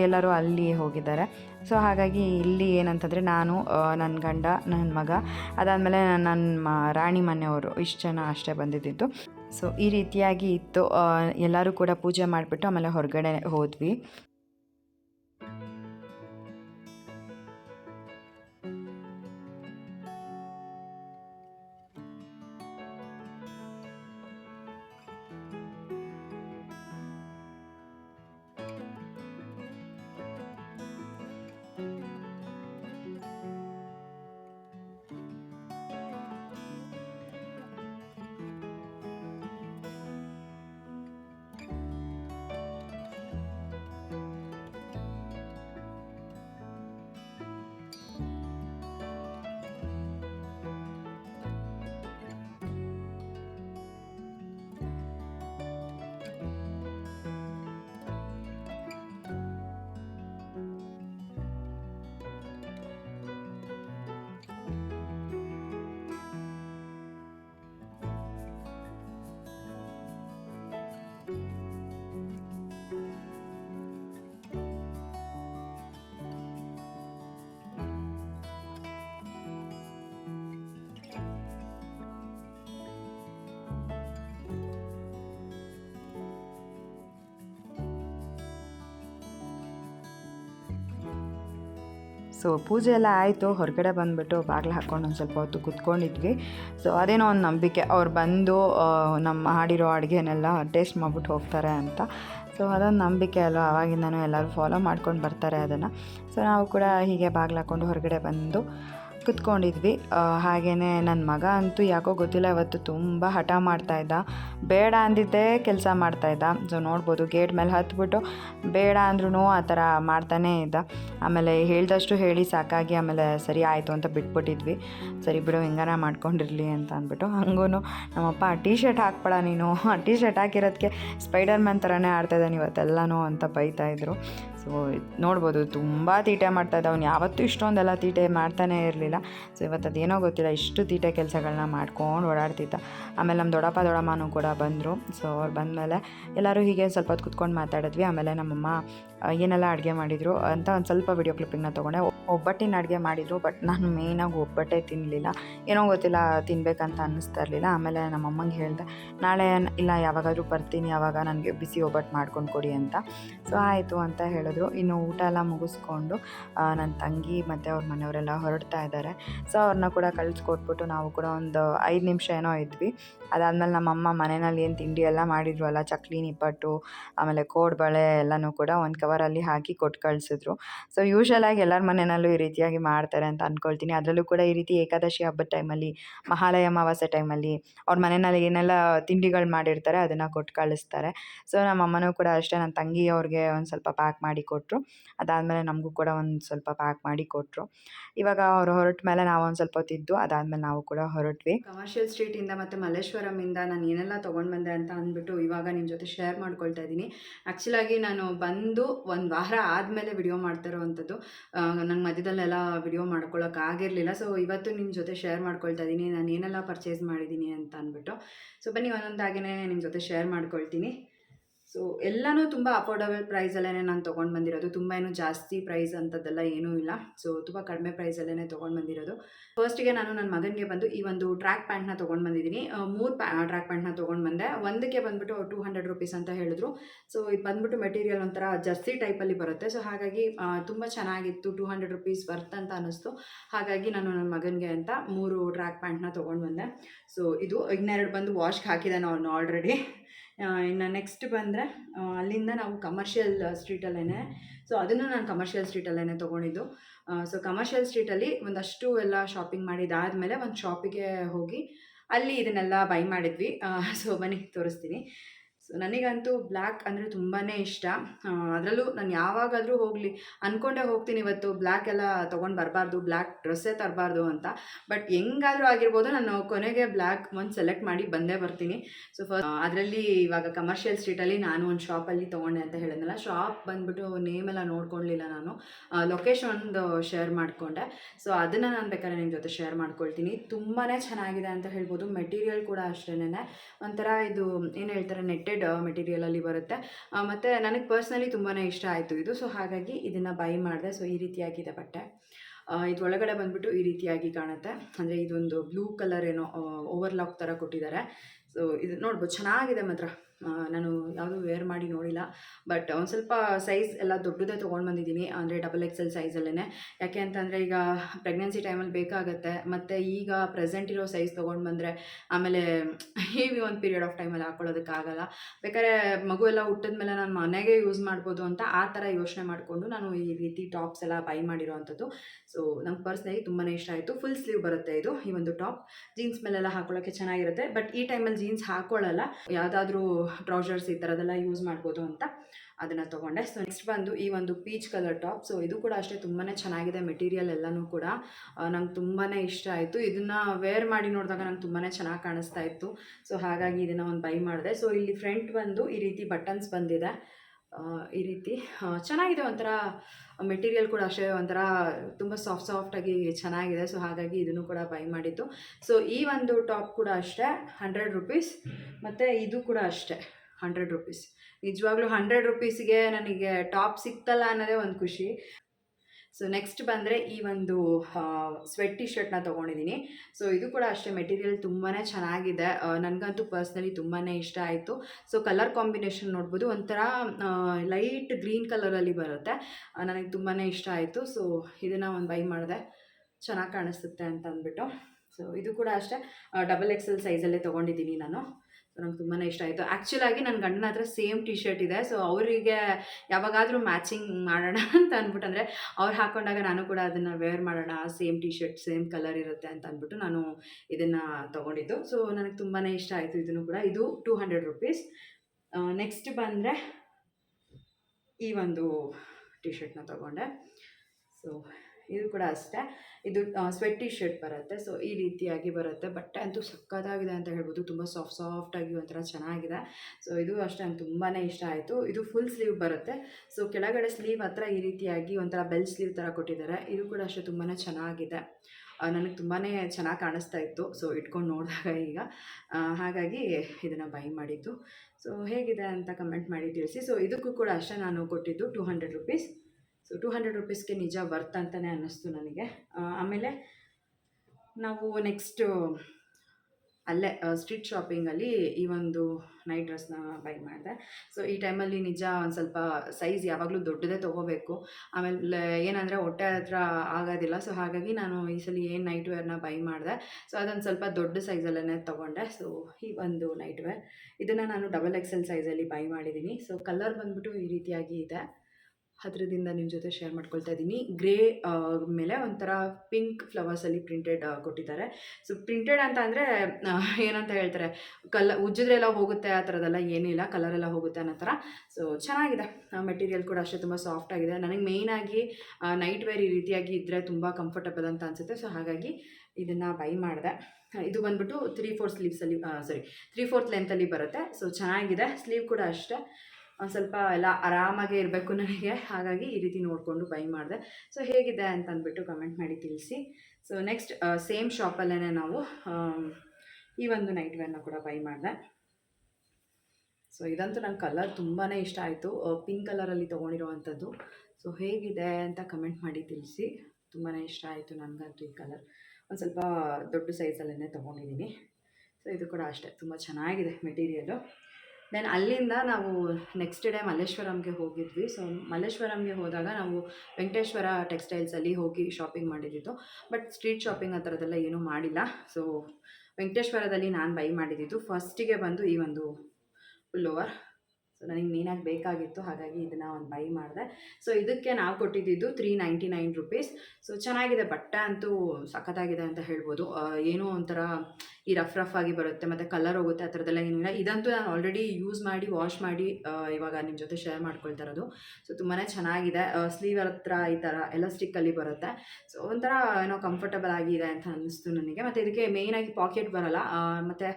ಎಲ್ಲರೂ ಅಲ್ಲಿ ಹೋಗಿದ್ದಾರೆ. ಸೊ ಹಾಗಾಗಿ ಇಲ್ಲಿ ಏನಂತಂದರೆ ನಾನು ನನ್ನ ಗಂಡ ನನ್ನ ಮಗ, ಅದಾದಮೇಲೆ ನನ್ನ ಮ, ರಾಣಿ ಮನೆಯವರು ಇಷ್ಟು ಜನ ಅಷ್ಟೇ ಬಂದಿದ್ದಿದ್ದು. ಸೊ ಈ ರೀತಿಯಾಗಿ ಇತ್ತು ಎಲ್ಲರೂ ಕೂಡ ಪೂಜೆ ಮಾಡಿಬಿಟ್ಟು ಆಮೇಲೆ ಹೊರಗಡೆ ಹೋದ್ವಿ. ಸೊ ಪೂಜೆ ಎಲ್ಲ ಆಯಿತು, ಹೊರಗಡೆ ಬಂದುಬಿಟ್ಟು ಬಾಗಿಲು ಹಾಕ್ಕೊಂಡು ಒಂದು ಸ್ವಲ್ಪ ಹೊತ್ತು ಕುತ್ಕೊಂಡಿದ್ವಿ. ಸೊ ಅದೇನೋ ಒಂದು ನಂಬಿಕೆ. ಅವ್ರು ಬಂದು ನಮ್ಮ ಮಾಡಿರೋ ಅಡುಗೆನೆಲ್ಲ ಟೇಸ್ಟ್ ಮಾಡ್ಬಿಟ್ಟು ಹೋಗ್ತಾರೆ ಅಂತ. ಸೊ ಅದೊಂದು ನಂಬಿಕೆ ಅಲ್ವ? ಆವಾಗಿಂದನೂ ಎಲ್ಲರೂ ಫಾಲೋ ಮಾಡ್ಕೊಂಡು ಬರ್ತಾರೆ ಅದನ್ನು. ಸೊ ನಾವು ಕೂಡ ಹೀಗೆ ಬಾಗಿಲು ಹಾಕ್ಕೊಂಡು ಹೊರಗಡೆ ಬಂದು ಕುತ್ಕೊಂಡಿದ್ವಿ. ಹಾಗೇ ನನ್ನ ಮಗ ಅಂತೂ ಯಾಕೋ ಗೊತ್ತಿಲ್ಲ, ಇವತ್ತು ತುಂಬ ಹಠ ಮಾಡ್ತಾಯಿದ್ದ ಬೇಡ ಅಂದಿದ್ದೇ ಕೆಲಸ ಮಾಡ್ತಾಯಿದ್ದ ಸೊ, ನೋಡ್ಬೋದು, ಗೇಟ್ ಮೇಲೆ ಹತ್ಬಿಟ್ಟು ಬೇಡ ಅಂದ್ರೂ ಆ ಥರ ಮಾಡ್ತಾನೇ ಇದ್ದ. ಆಮೇಲೆ ಹೇಳ್ದಷ್ಟು ಹೇಳಿ ಸಾಕಾಗಿ ಆಮೇಲೆ ಸರಿ ಆಯಿತು ಅಂತ ಬಿಟ್ಬಿಟ್ಟಿದ್ವಿ. ಸರಿ ಬಿಡು ಹಿಂಗಾನ ಮಾಡ್ಕೊಂಡಿರಲಿ ಅಂತ ಅಂದ್ಬಿಟ್ಟು ಹಂಗೂ ನಮ್ಮಪ್ಪ ಟೀ ಶರ್ಟ್ ಹಾಕ್ಬೇಡ ನೀನು. ಟೀ ಶರ್ಟ್ ಹಾಕಿರೋದಕ್ಕೆ ಸ್ಪೈಡರ್ ಮ್ಯಾನ್ ಥರನೇ ಆಡ್ತಾಯಿದ್ದಾನೆ ಇವತ್ತೆಲ್ಲನೂ ಅಂತ ಬೈತಾಯಿದ್ರು ಸೊ ನೋಡ್ಬೋದು, ತುಂಬ ತೀಟೆ ಮಾಡ್ತಾಯಿದ್ದ ಅವ್ನು ಯಾವತ್ತೂ ಇಷ್ಟೊಂದೆಲ್ಲ ತೀಟೆ ಮಾಡ್ತಾನೇ ಇರಲಿಲ್ಲ. ಸೊ ಇವತ್ತು ಅದೇನೋ ಗೊತ್ತಿಲ್ಲ, ಇಷ್ಟು ತೀಟೆ ಕೆಲಸಗಳನ್ನ ಮಾಡ್ಕೊಂಡು ಓಡಾಡ್ತಿದ್ದ. ಆಮೇಲೆ ನಮ್ಮ ದೊಡ್ಡಪ್ಪ ದೊಡ್ಡಮ್ಮನೂ ಕೂಡ ಬಂದರು. ಸೊ ಅವ್ರು ಬಂದಮೇಲೆ ಎಲ್ಲರೂ ಹೀಗೆ ಸ್ವಲ್ಪ ಹೊತ್ತು ಕುತ್ಕೊಂಡು ಮಾತಾಡಿದ್ವಿ. ಆಮೇಲೆ ನಮ್ಮಮ್ಮ ಏನೆಲ್ಲ ಅಡುಗೆ ಮಾಡಿದರು ಅಂತ ಒಂದು ಸ್ವಲ್ಪ ವಿಡಿಯೋ ಕ್ಲಿಪ್ಪಿಂಗ್ನ ತೊಗೊಂಡೆ. ಒಬ್ಬಟ್ಟಿನ ಅಡುಗೆ ಮಾಡಿದರು ಬಟ್ ನಾನು ಮೇಯ್ನಾಗಿ ಒಬ್ಬಟ್ಟೆ ತಿನ್ನಲಿಲ್ಲ ಏನೋ ಗೊತ್ತಿಲ್ಲ, ತಿನ್ಬೇಕಂತ ಅನ್ನಿಸ್ತಾ ಇರಲಿಲ್ಲ. ಆಮೇಲೆ ನಮ್ಮ ಅಮ್ಮಂಗೆ ಹೇಳಿದೆ, ನಾಳೆ ಇಲ್ಲ, ಯಾವಾಗಾದರೂ ಬರ್ತೀನಿ, ಯಾವಾಗ ನನಗೆ ಬಿಸಿ ಒಬ್ಬಟ್ಟು ಮಾಡ್ಕೊಂಡು ಕೊಡಿ ಅಂತ. ಸೊ ಆಯಿತು ಅಂತ ಹೇಳಿದ್ರು. ಇನ್ನು ಊಟ ಎಲ್ಲ ಮುಗಿಸ್ಕೊಂಡು ನನ್ನ ತಂಗಿ ಮತ್ತು ಅವ್ರ ಮನೆಯವರೆಲ್ಲ ಹೊರಡ್ತಾ ಇದ್ದಾರೆ. ಸೊ ಅವ್ರನ್ನ ಕೂಡ ಕಳಿಸ್ಕೊಟ್ಬಿಟ್ಟು ನಾವು ಕೂಡ ಒಂದು ಐದು ನಿಮಿಷ ಏನೋ ಇದ್ವಿ. ಅದಾದಮೇಲೆ ನಮ್ಮಮ್ಮ ಮನೆಯಲ್ಲಿ ಏನು ತಿಂಡಿ ಎಲ್ಲ ಮಾಡಿದ್ರು ಅಲ್ಲ, ಚಕ್ಲಿ, ನಿಪ್ಪಟ್ಟು, ಆಮೇಲೆ ಕೋಡ್ಬಳೆ ಎಲ್ಲನೂ ಕೂಡ ಒಂದು ಕವರಲ್ಲಿ ಹಾಕಿ ಕೊಟ್ಟು ಕಳಿಸಿದ್ರು. ಸೊ ಯೂಶ್ವಲಾಗಿ ಎಲ್ಲರ ಮನೆಯಲ್ಲೂ ಈ ರೀತಿಯಾಗಿ ಮಾಡ್ತಾರೆ ಅಂತ ಅಂದ್ಕೊಳ್ತೀನಿ ಅದರಲ್ಲೂ ಕೂಡ ಈ ರೀತಿ ಏಕಾದಶಿ ಹಬ್ಬದ ಟೈಮಲ್ಲಿ ಮಹಾಲಯ ಅಮಾವಾಸ್ಯೆ ಟೈಮಲ್ಲಿ ಅವ್ರ ಮನೆಯಲ್ಲಿ ಏನೆಲ್ಲ ತಿಂಡಿಗಳು ಮಾಡಿರ್ತಾರೆ ಅದನ್ನು ಕೊಟ್ಟು ಕಳಿಸ್ತಾರೆ. ಸೊ ನಮ್ಮ ಅಮ್ಮನೂ ಕೂಡ ಅಷ್ಟೇ ನನ್ನ ತಂಗಿ ಅವ್ರಿಗೆ ಒಂದು ಸ್ವಲ್ಪ ಪ್ಯಾಕ್ ಮಾಡಿ ಕೊಟ್ಟರು ಅದಾದಮೇಲೆ ನಮಗೂ ಕೂಡ ಒಂದು ಸ್ವಲ್ಪ ಪ್ಯಾಕ್ ಮಾಡಿ ಕೊಟ್ಟರು ಇವಾಗ ಅವ್ರು ಹೊರಟ ಮೇಲೆ ನಾವು ಒಂದು ಸ್ವಲ್ಪ ತಿದ್ದು, ಅದಾದಮೇಲೆ ನಾವು ಕೂಡ ಹೊರಟ್ವಿ. ಕಮರ್ಷಿಯಲ್ ಸ್ಟ್ರೀಟಿಂದ ಮತ್ತು ಮಲ್ಲೇಶ್ವರಮಿಂದ ನಾನು ಏನೆಲ್ಲ ತೊಗೊಂಡು ಬಂದೆ ಅಂತ ಅಂದ್ಬಿಟ್ಟು ಇವಾಗ ನಿಮ್ಮ ಜೊತೆ ಶೇರ್ ಮಾಡ್ಕೊಳ್ತಾ ಇದ್ದೀನಿ. ಆ್ಯಕ್ಚುಲಾಗಿ ನಾನು ಬಂದು ಒಂದು ವಾರ ಆದಮೇಲೆ ವಿಡಿಯೋ ಮಾಡ್ತಾ ಇರೋವಂಥದ್ದು ನಂಗೆ ಮಧ್ಯದಲ್ಲೆಲ್ಲ ವಿಡಿಯೋ ಮಾಡ್ಕೊಳ್ಳೋಕೆ ಆಗಿರಲಿಲ್ಲ. ಸೊ ಇವತ್ತು ನಿಮ್ಮ ಜೊತೆ ಶೇರ್ ಮಾಡ್ಕೊಳ್ತಾ ಇದ್ದೀನಿ ನಾನು ಏನೆಲ್ಲ ಪರ್ಚೇಸ್ ಮಾಡಿದ್ದೀನಿ ಅಂತ ಅಂದ್ಬಿಟ್ಟು. ಸೊ ಬನ್ನಿ ಒಂದೊಂದಾಗೇ ನಿಮ್ಮ ಜೊತೆ ಶೇರ್ ಮಾಡ್ಕೊಳ್ತೀನಿ. ಸೊ ಎಲ್ಲನೂ ತುಂಬ ಅಫೋರ್ಡಬಲ್ ಪ್ರೈಸಲ್ಲೇ ನಾನು ತೊಗೊಂಡು ಬಂದಿರೋದು. ತುಂಬ ಏನು ಜಾಸ್ತಿ ಪ್ರೈಸ್ ಅಂಥದ್ದೆಲ್ಲ ಏನೂ ಇಲ್ಲ. ಸೊ ತುಂಬ ಕಡಿಮೆ ಪ್ರೈಸಲ್ಲೇ ತೊಗೊಂಡು ಬಂದಿರೋದು. ಫಸ್ಟಿಗೆ ನಾನು ನನ್ನ ಮಗನಿಗೆ ಬಂದು ಈ ಒಂದು ಟ್ರ್ಯಾಕ್ ಪ್ಯಾಂಟ್ನ ತೊಗೊಂಡು ಬಂದಿದ್ದೀನಿ. ಮೂರು ಪ್ಯಾ ಟ್ರ್ಯಾಕ್ ಪ್ಯಾಂಟ್ನ ತೊಗೊಂಡು ಬಂದೆ. ಒಂದಕ್ಕೆ ಬಂದುಬಿಟ್ಟು ಟೂ ಹಂಡ್ರೆಡ್ ರುಪೀಸ್ ಅಂತ ಹೇಳಿದ್ರು. ಸೊ ಇದು ಬಂದ್ಬಿಟ್ಟು ಮೆಟೀರಿಯಲ್ ಒಂಥರ ಜರ್ಸಿ ಟೈಪಲ್ಲಿ ಬರುತ್ತೆ. ಸೊ ಹಾಗಾಗಿ ತುಂಬ ಚೆನ್ನಾಗಿತ್ತು. ಟೂ ಹಂಡ್ರೆಡ್ ರುಪೀಸ್ ವರ್ತ್ ಅಂತ ಅನ್ನಿಸ್ತು. ಹಾಗಾಗಿ ನಾನು ನನ್ನ ಮಗನಿಗೆ ಅಂತ ಮೂರು ಟ್ರ್ಯಾಕ್ ಪ್ಯಾಂಟ್ನ ತೊಗೊಂಡು ಬಂದೆ. ಸೊ ಇದು, ಇನ್ನೆರಡು ಬಂದು ವಾಶ್ಗೆ ಹಾಕಿದ್ದಾನೆ ನಾನು ಆಲ್ರೆಡಿ ಇನ್ನು ನೆಕ್ಸ್ಟ್ ಬಂದರೆ ಅಲ್ಲಿಂದ ನಾವು ಕಮರ್ಷಿಯಲ್ ಸ್ಟ್ರೀಟಲ್ಲೇ ಸೊ ಅದನ್ನು ನಾನು ಕಮರ್ಷಿಯಲ್ ಸ್ಟ್ರೀಟಲ್ಲೇ ತೊಗೊಂಡಿದ್ದು. ಸೊ ಕಮರ್ಷಿಯಲ್ ಸ್ಟ್ರೀಟಲ್ಲಿ ಒಂದಷ್ಟು ಎಲ್ಲ ಶಾಪಿಂಗ್ ಮಾಡಿದಾದಮೇಲೆ ಒಂದು ಶಾಪಿಗೆ ಹೋಗಿ, ಅಲ್ಲಿ ಇದನ್ನೆಲ್ಲ ಬೈ ಮಾಡಿದ್ವಿ. ಸೊ ಬನ್ನಿ ತೋರಿಸ್ತೀನಿ. ನನಗಂತೂ ಬ್ಲ್ಯಾಕ್ ಅಂದರೆ ತುಂಬಾ ಇಷ್ಟ. ಅದರಲ್ಲೂ ನಾನು ಯಾವಾಗಾದರೂ ಹೋಗಲಿ ಅಂದ್ಕೊಂಡೇ ಹೋಗ್ತೀನಿ ಇವತ್ತು. ಬ್ಲ್ಯಾಕ್ ಎಲ್ಲ ತೊಗೊಂಡು ಬರಬಾರ್ದು, ಬ್ಲ್ಯಾಕ್ ಡ್ರೆಸ್ಸೇ ತರಬಾರ್ದು ಅಂತ. ಬಟ್ ಹೆಂಗಾದರೂ ಆಗಿರ್ಬೋದು ನಾನು ಕೊನೆಗೆ ಬ್ಲ್ಯಾಕ್ ಒಂದು ಸೆಲೆಕ್ಟ್ ಮಾಡಿ ಬಂದೇ ಬರ್ತೀನಿ. ಸೊ ಫ ಅದರಲ್ಲಿ ಇವಾಗ ಕಮರ್ಷಿಯಲ್ ಸ್ಟ್ರೀಟಲ್ಲಿ ನಾನು ಒಂದು ಶಾಪಲ್ಲಿ ತೊಗೊಂಡೆ ಅಂತ ಹೇಳಿದ್ನಲ್ಲ ಶಾಪ್ ಬಂದ್ಬಿಟ್ಟು ನೇಮ್ ಎಲ್ಲ ನೋಡ್ಕೊಳ್ಳಿಲ್ಲ ನಾನು. ಲೊಕೇಶನ್ ಒಂದು ಶೇರ್ ಮಾಡಿಕೊಂಡೆ. ಸೊ ಅದನ್ನು ನಾನು ಬೇಕಾದ್ರೆ ನಿಮ್ಮ ಜೊತೆ ಶೇರ್ ಮಾಡ್ಕೊಳ್ತೀನಿ. ತುಂಬಾ ಚೆನ್ನಾಗಿದೆ ಅಂತ ಹೇಳ್ಬೋದು. ಮೆಟೀರಿಯಲ್ ಕೂಡ ಅಷ್ಟೇನೆ ಒಂಥರ ಇದು, ಏನು ಹೇಳ್ತಾರೆ ನೆಟ್ಟೆಡ್ ಮೆಟೀರಿಯಲಲ್ಲಿ ಬರುತ್ತೆ. ಮತ್ತೆ ನನಗೆ ಪರ್ಸ್ನಲಿ ತುಂಬಾ ಇಷ್ಟ ಆಯಿತು ಇದು. ಸೊ, ಹಾಗಾಗಿ ಇದನ್ನು ಬೈ ಮಾಡಿದೆ. ಸೊ, ಈ ರೀತಿಯಾಗಿದೆ ಬಟ್ಟೆ. ಇದು ಒಳಗಡೆ ಬಂದ್ಬಿಟ್ಟು ಈ ರೀತಿಯಾಗಿ ಕಾಣುತ್ತೆ. ಅಂದರೆ ಇದೊಂದು ಬ್ಲೂ ಕಲರ್ ಏನೋ ಓವರ್ಲಾಕ್ ಥರ ಕೊಟ್ಟಿದ್ದಾರೆ. ಸೊ, ಇದು ನೋಡ್ಬೋದು, ಚೆನ್ನಾಗಿದೆ ಮಾತ್ರ. ನಾನು ಯಾವುದೂ ವೇರ್ ಮಾಡಿ ನೋಡಿಲ್ಲ. ಬಟ್ ಒಂದು ಸ್ವಲ್ಪ ಸೈಜ್ ಎಲ್ಲ ದೊಡ್ಡದೇ ತೊಗೊಂಡು ಬಂದಿದ್ದೀನಿ. ಅಂದರೆ ಡಬಲ್ ಎಕ್ಸ್ ಎಲ್ ಸೈಜಲ್ಲೇ ಯಾಕೆ ಅಂತಂದರೆ ಈಗ ಪ್ರೆಗ್ನೆನ್ಸಿ ಟೈಮಲ್ಲಿ ಬೇಕಾಗುತ್ತೆ. ಮತ್ತು ಈಗ ಪ್ರೆಸೆಂಟ್ ಇರೋ ಸೈಜ್ ತೊಗೊಂಡು ಬಂದರೆ ಆಮೇಲೆ ಹೇವಿ ಒಂದು ಪೀರಿಯಡ್ ಆಫ್ ಟೈಮಲ್ಲಿ ಹಾಕೊಳ್ಳೋದಕ್ಕಾಗಲ್ಲ. ಬೇಕಾದ್ರೆ ಮಗು ಎಲ್ಲ ಹುಟ್ಟಿದ ಮೇಲೆ ನಾನು ಮನೆಗೆ ಯೂಸ್ ಮಾಡ್ಬೋದು ಅಂತ ಆ ಥರ ಯೋಚನೆ ಮಾಡಿಕೊಂಡು ನಾನು ಈ ರೀತಿ ಟಾಪ್ಸ್ ಎಲ್ಲ ಬೈ ಮಾಡಿರೋವಂಥದ್ದು ಸೊ ನಂಗೆ ಪರ್ಸ್ನಲಿ ತುಂಬಾ ಇಷ್ಟ ಆಯಿತು. ಫುಲ್ ಸ್ಲೀವ್ ಬರುತ್ತೆ ಇದು, ಈ ಒಂದು ಟಾಪ್ ಜೀನ್ಸ್ ಮೇಲೆಲ್ಲ ಹಾಕೊಳ್ಳೋಕ್ಕೆ ಚೆನ್ನಾಗಿರುತ್ತೆ. ಬಟ್ ಈ ಟೈಮಲ್ಲಿ ಜೀನ್ಸ್ ಹಾಕೊಳ್ಳಲ್ಲ. ಯಾವುದಾದ್ರೂ ಟ್ರೌಸರ್ಸ್ ಈ ಥರದೆಲ್ಲ ಯೂಸ್ ಮಾಡ್ಬೋದು ಅಂತ ಅದನ್ನು ತೊಗೊಂಡೆ. ಸೊ ನೆಕ್ಸ್ಟ್ ಬಂದು ಈ ಒಂದು ಪೀಚ್ ಕಲರ್ ಟಾಪ್ ಸೊ ಇದು ಕೂಡ ಅಷ್ಟೇ ತುಂಬಾ ಚೆನ್ನಾಗಿದೆ ಮೆಟೀರಿಯಲ್ ಎಲ್ಲನೂ ಕೂಡ. ನಂಗೆ ತುಂಬಾ ಇಷ್ಟ ಆಯಿತು. ಇದನ್ನು ವೇರ್ ಮಾಡಿ ನೋಡಿದಾಗ ನಂಗೆ ತುಂಬಾ ಚೆನ್ನಾಗಿ ಕಾಣಿಸ್ತಾ ಇತ್ತು. ಸೊ ಹಾಗಾಗಿ ಇದನ್ನು ಒಂದು ಬೈ ಮಾಡಿದೆ. ಸೊ ಇಲ್ಲಿ ಫ್ರಂಟ್ ಬಂದು ಈ ರೀತಿ ಬಟನ್ಸ್ ಬಂದಿದೆ. ಈ ರೀತಿ ಚೆನ್ನಾಗಿದೆ ಒಂಥರ ಮೆಟೀರಿಯಲ್ ಕೂಡ ಅಷ್ಟೇ ಒಂಥರ ತುಂಬ ಸಾಫ್ಟ್ ಸಾಫ್ಟಾಗಿ ಚೆನ್ನಾಗಿದೆ. ಸೊ ಹಾಗಾಗಿ ಇದನ್ನು ಕೂಡ ಬೈ ಮಾಡಿದ್ದು. ಸೊ ಈ ಒಂದು ಟಾಪ್ ಕೂಡ ಅಷ್ಟೇ ಹಂಡ್ರೆಡ್ ರುಪೀಸ್ ಮತ್ತು ಇದು ಕೂಡ ಅಷ್ಟೇ ಹಂಡ್ರೆಡ್ ರುಪೀಸ್ ನಿಜವಾಗ್ಲೂ ಹಂಡ್ರೆಡ್ ರುಪೀಸ್ಗೆ ನನಗೆ ಟಾಪ್ ಸಿಕ್ತಲ್ಲ ಅನ್ನೋದೇ ಒಂದು ಖುಷಿ. ಸೊ ನೆಕ್ಸ್ಟ್ ಬಂದರೆ ಈ ಒಂದು ಸ್ವೆಟ್ ಟಿ ಶರ್ಟ್ನ ತೊಗೊಂಡಿದ್ದೀನಿ ಸೊ ಇದು ಕೂಡ ಅಷ್ಟೇ ಮೆಟೀರಿಯಲ್ ತುಂಬಾ ಚೆನ್ನಾಗಿದೆ. ನನಗಂತೂ ಪರ್ಸ್ನಲಿ ತುಂಬಾ ಇಷ್ಟ ಆಯಿತು. ಸೊ ಕಲರ್ ಕಾಂಬಿನೇಷನ್ ನೋಡ್ಬೋದು. ಒಂಥರ ಲೈಟ್ ಗ್ರೀನ್ ಕಲರಲ್ಲಿ ಬರುತ್ತೆ. ನನಗೆ ತುಂಬಾ ಇಷ್ಟ ಆಯಿತು. ಸೊ ಇದನ್ನು ಒಂದು ಬೈ ಮಾಡಿದೆ. ಚೆನ್ನಾಗಿ ಕಾಣಿಸುತ್ತೆ ಅಂತ ಅಂದ್ಬಿಟ್ಟು. ಸೊ ಇದು ಕೂಡ ಅಷ್ಟೇ. ಡಬಲ್ ಎಕ್ಸ್ ಎಲ್ ಸೈಜಲ್ಲೇ ತೊಗೊಂಡಿದ್ದೀನಿ ನಾನು. ನಂಗೆ ತುಂಬಾ ಇಷ್ಟ ಆಯಿತು. ಆ್ಯಕ್ಚುಲಾಗಿ ನನ್ನ ಗಂಡನ ಹತ್ರ ಸೇಮ್ ಟಿ ಶರ್ಟ್ ಇದೆ. ಸೊ ಅವರಿಗೆ ಯಾವಾಗಾದರೂ ಮ್ಯಾಚಿಂಗ್ ಮಾಡೋಣ ಅಂತ ಅಂದ್ಬಿಟ್ಟು ಅಂದರೆ ಅವ್ರು ಹಾಕೊಂಡಾಗ ನಾನು ಕೂಡ ಅದನ್ನು ವೇರ್ ಮಾಡೋಣ. Same T shirt same colour ಇರುತ್ತೆ ಅಂತ ಅಂದ್ಬಿಟ್ಟು ನಾನು ಇದನ್ನು ತೊಗೊಂಡಿದ್ದು. ಸೊ ನನಗೆ ತುಂಬಾ ಇಷ್ಟ ಆಯಿತು ಇದನ್ನು ಕೂಡ. ಇದು ಟೂ ಹಂಡ್ರೆಡ್ ರುಪೀಸ್ ನೆಕ್ಸ್ಟ್ ಬಂದರೆ ಈ ಒಂದು ಟಿ ಶರ್ಟ್ನ ತೊಗೊಂಡೆ. ಸೊ ಇದು ಕೂಡ ಅಷ್ಟೇ. ಇದು ಸ್ವೆಟ್ ಟಿ ಶರ್ಟ್ ಬರುತ್ತೆ. ಸೊ ಈ ರೀತಿಯಾಗಿ ಬರುತ್ತೆ. ಬಟ್ಟೆ ಅಂತೂ ಸಕ್ಕತ್ತಾಗಿದೆ ಅಂತ ಹೇಳ್ಬೋದು. ತುಂಬ ಸಾಫ್ಟ್ ಸಾಫ್ಟಾಗಿ ಒಂಥರ ಚೆನ್ನಾಗಿದೆ. ಸೊ ಇದು ಅಷ್ಟೇ ನಂಗೆ ತುಂಬಾ ಇಷ್ಟ ಆಯಿತು. ಇದು ಫುಲ್ ಸ್ಲೀವ್ ಬರುತ್ತೆ. ಸೊ ಕೆಳಗಡೆ ಸ್ಲೀವ್ ಹತ್ರ ಈ ರೀತಿಯಾಗಿ ಒಂಥರ ಬೆಲ್ ಸ್ಲೀವ್ ಥರ ಕೊಟ್ಟಿದ್ದಾರೆ. ಇದು ಕೂಡ ಅಷ್ಟೇ ತುಂಬಾ ಚೆನ್ನಾಗಿದೆ. ನನಗೆ ತುಂಬಾ ಚೆನ್ನಾಗಿ ಕಾಣಿಸ್ತಾ ಇತ್ತು. ಸೊ ಇಟ್ಕೊಂಡು ನೋಡಿದಾಗ ಈಗ ಹಾಗಾಗಿ ಇದನ್ನು ಬೈ ಮಾಡಿದ್ದು. ಸೊ ಹೇಗಿದೆ ಅಂತ ಕಮೆಂಟ್ ಮಾಡಿ ತಿಳಿಸಿ. ಸೊ ಇದಕ್ಕೂ ಕೂಡ ಅಷ್ಟೇ ನಾನು ಕೊಟ್ಟಿದ್ದು two hundred rupees so two hundred ರುಪೀಸ್ಗೆ ನಿಜ ವರ್ತ್ ಅಂತಲೇ ಅನ್ನಿಸ್ತು ನನಗೆ. ಆಮೇಲೆ ನಾವು ನೆಕ್ಸ್ಟು ಅಲ್ಲೇ ಸ್ಟ್ರೀಟ್ ಶಾಪಿಂಗಲ್ಲಿ ಈ ಒಂದು ನೈಟ್ ಡ್ರೆಸ್ನ ಬೈ ಮಾಡಿದೆ. ಸೊ ಈ ಟೈಮಲ್ಲಿ ನಿಜ ಒಂದು ಸ್ವಲ್ಪ ಸೈಜ್ ಯಾವಾಗಲೂ ದೊಡ್ಡದೇ ತೊಗೋಬೇಕು. ಆಮೇಲೆ ಏನಂದರೆ ಹೊಟ್ಟೆ ಹತ್ರ ಆಗೋದಿಲ್ಲ. ಸೊ ಹಾಗಾಗಿ ನಾನು ಈ ಸಲ ಏನು ನೈಟ್ ವೇರ್ನ ಬೈ ಮಾಡಿದೆ. ಸೊ ಅದೊಂದು ಸ್ವಲ್ಪ ದೊಡ್ಡ ಸೈಜಲ್ಲೇ ತೊಗೊಂಡೆ. ಸೊ ಈ ಒಂದು ನೈಟ್ ವೇರ್ ಇದನ್ನು ನಾನು ಡಬಲ್ ಎಕ್ಸ್ ಎಲ್ ಸೈಜಲ್ಲಿ ಬೈ ಮಾಡಿದ್ದೀನಿ ಸೊ ಕಲರ್ ಬಂದ್ಬಿಟ್ಟು ಈ ರೀತಿಯಾಗಿ ಇದೆ. ಹತ್ರದಿಂದ ನಿಮ್ಮ ಜೊತೆ ಶೇರ್ ಮಾಡ್ಕೊಳ್ತಾ ಇದ್ದೀನಿ. ಗ್ರೇ ಮೇಲೆ ಒಂಥರ ಪಿಂಕ್ ಫ್ಲವರ್ಸಲ್ಲಿ ಪ್ರಿಂಟೆಡ್ ಕೊಟ್ಟಿದ್ದಾರೆ. ಸೊ ಪ್ರಿಂಟೆಡ್ ಅಂತ ಅಂದರೆ ಏನಂತ ಹೇಳ್ತಾರೆ ಕಲ್ಲ ಉಜ್ಜಿದ್ರೆ ಎಲ್ಲ ಹೋಗುತ್ತೆ, ಆ ಥರದೆಲ್ಲ ಏನಿಲ್ಲ ಕಲರ್ ಎಲ್ಲ ಹೋಗುತ್ತೆ ಅನ್ನೋ ಥರ. ಸೊ ಚೆನ್ನಾಗಿದೆ. ಮೆಟೀರಿಯಲ್ ಕೂಡ ಅಷ್ಟೇ ತುಂಬ ಸಾಫ್ಟ್ ಆಗಿದೆ. ನನಗೆ ಮೇಯ್ನಾಗಿ ನೈಟ್ ವೇರ್ ಈ ರೀತಿಯಾಗಿ ಇದ್ದರೆ ತುಂಬ ಕಂಫರ್ಟಬಲ್ ಅಂತ ಅನಿಸುತ್ತೆ. ಸೊ ಹಾಗಾಗಿ ಇದನ್ನು ಬೈ ಮಾಡಿದೆ. ಇದು ಬಂದ್ಬಿಟ್ಟು ತ್ರೀ ಫೋರ್ ಸ್ಲೀವ್ಸಲ್ಲಿ ಸಾರಿ ತ್ರೀ ಫೋರ್ತ್ ಲೆಂತಲ್ಲಿ ಬರುತ್ತೆ. ಸೊ ಚೆನ್ನಾಗಿದೆ. ಸ್ಲೀವ್ ಕೂಡ ಅಷ್ಟೇ. ಒಂದು ಸ್ವಲ್ಪ ಎಲ್ಲ ಆರಾಮಾಗೇ ಇರಬೇಕು ನನಗೆ. ಹಾಗಾಗಿ ಈ ರೀತಿ ನೋಡಿಕೊಂಡು ಬೈ ಮಾಡಿದೆ. ಸೊ ಹೇಗಿದೆ ಅಂತ ಅಂದ್ಬಿಟ್ಟು ಕಮೆಂಟ್ ಮಾಡಿ ತಿಳಿಸಿ. ಸೊ ನೆಕ್ಸ್ಟ್ ಸೇಮ್ ಶಾಪಲ್ಲೇ ನಾವು ಈ ಒಂದು ನೈಟ್ ವೇರ್ನ ಕೂಡ ಬೈ ಮಾಡಿದೆ. ಸೊ ಇದಂತೂ ನಂಗೆ ಕಲರ್ ತುಂಬಾ ಇಷ್ಟ ಆಯಿತು. ಪಿಂಕ್ ಕಲರಲ್ಲಿ ತೊಗೊಂಡಿರುವಂಥದ್ದು ಸೊ ಹೇಗಿದೆ ಅಂತ ಕಮೆಂಟ್ ಮಾಡಿ ತಿಳಿಸಿ. ತುಂಬಾ ಇಷ್ಟ ಆಯಿತು ನನಗಂತೂ ಈ ಕಲರ್ ಒಂದು ಸ್ವಲ್ಪ ದೊಡ್ಡ ಸೈಜಲ್ಲೇ ತೊಗೊಂಡಿದ್ದೀನಿ ಸೊ ಇದು ಕೂಡ ಅಷ್ಟೇ. ತುಂಬ ಚೆನ್ನಾಗಿದೆ ಮೆಟೀರಿಯಲು ದೆನ್ ಅಲ್ಲಿಂದ ನಾವು ನೆಕ್ಸ್ಟ್ ಡೇ ಮಲ್ಲೇಶ್ವರಂಗೆ ಹೋಗಿದ್ವಿ. ಸೊ ಮಲ್ಲೇಶ್ವರಂಗೆ ಹೋದಾಗ ನಾವು ವೆಂಕಟೇಶ್ವರ ಟೆಕ್ಸ್ಟೈಲ್ಸಲ್ಲಿ ಹೋಗಿ ಶಾಪಿಂಗ್ ಮಾಡಿದ್ದಿತ್ತು. ಬಟ್ ಸ್ಟ್ರೀಟ್ ಶಾಪಿಂಗ್ ಆ ಥರದ್ದೆಲ್ಲ ಏನೂ ಮಾಡಿಲ್ಲ. ಸೊ ವೆಂಕಟೇಶ್ವರದಲ್ಲಿ ನಾನು ಬೈ ಮಾಡಿದ್ದಿದ್ದು ಫಸ್ಟಿಗೆ ಬಂದು ಈ ಒಂದು ಪುಲ್ಲೋವರ್ ಸೊ ನನಗೆ ಮೇನಾಗಿ ಬೇಕಾಗಿತ್ತು. ಹಾಗಾಗಿ ಇದನ್ನು ಒಂದು ಬೈ ಮಾಡಿದೆ. ಸೊ ಇದಕ್ಕೆ ನಾವು ಕೊಟ್ಟಿದ್ದಿದ್ದು three ninety nine rupees so ಚೆನ್ನಾಗಿದೆ ಬಟ್ಟೆ ಅಂತೂ ಸಖತ್ತಾಗಿದೆ ಅಂತ ಹೇಳ್ಬೋದು. ಏನೋ ಒಂಥರ ಈ ರಫ್ ರಫ್ ಆಗಿ ಬರುತ್ತೆ, ಮತ್ತು ಕಲರ್ ಹೋಗುತ್ತೆ ಆ ಥರದ್ದೆಲ್ಲ ಏನಿಲ್ಲ. ಇದಂತೂ ನಾನು ಆಲ್ರೆಡಿ ಯೂಸ್ ಮಾಡಿ ವಾಶ್ ಮಾಡಿ ಇವಾಗ ನಿಮ್ಮ ಜೊತೆ ಶೇರ್ ಮಾಡ್ಕೊಳ್ತಾ ಇರೋದು. ಸೊ ತುಂಬಾ ಚೆನ್ನಾಗಿದೆ. ಸ್ಲೀವ್ ಹತ್ರ ಈ ಥರ ಎಲಾಸ್ಟಿಕ್ಕಲ್ಲಿ ಬರುತ್ತೆ. ಸೊ ಒಂಥರ ಏನೋ ಕಂಫರ್ಟಬಲ್ ಆಗಿದೆ ಅಂತ ಅನ್ನಿಸ್ತು ನನಗೆ. ಮತ್ತು ಇದಕ್ಕೆ ಮೇಯ್ನಾಗಿ ಪಾಕೆಟ್ ಬರಲ್ಲ. ಮತ್ತು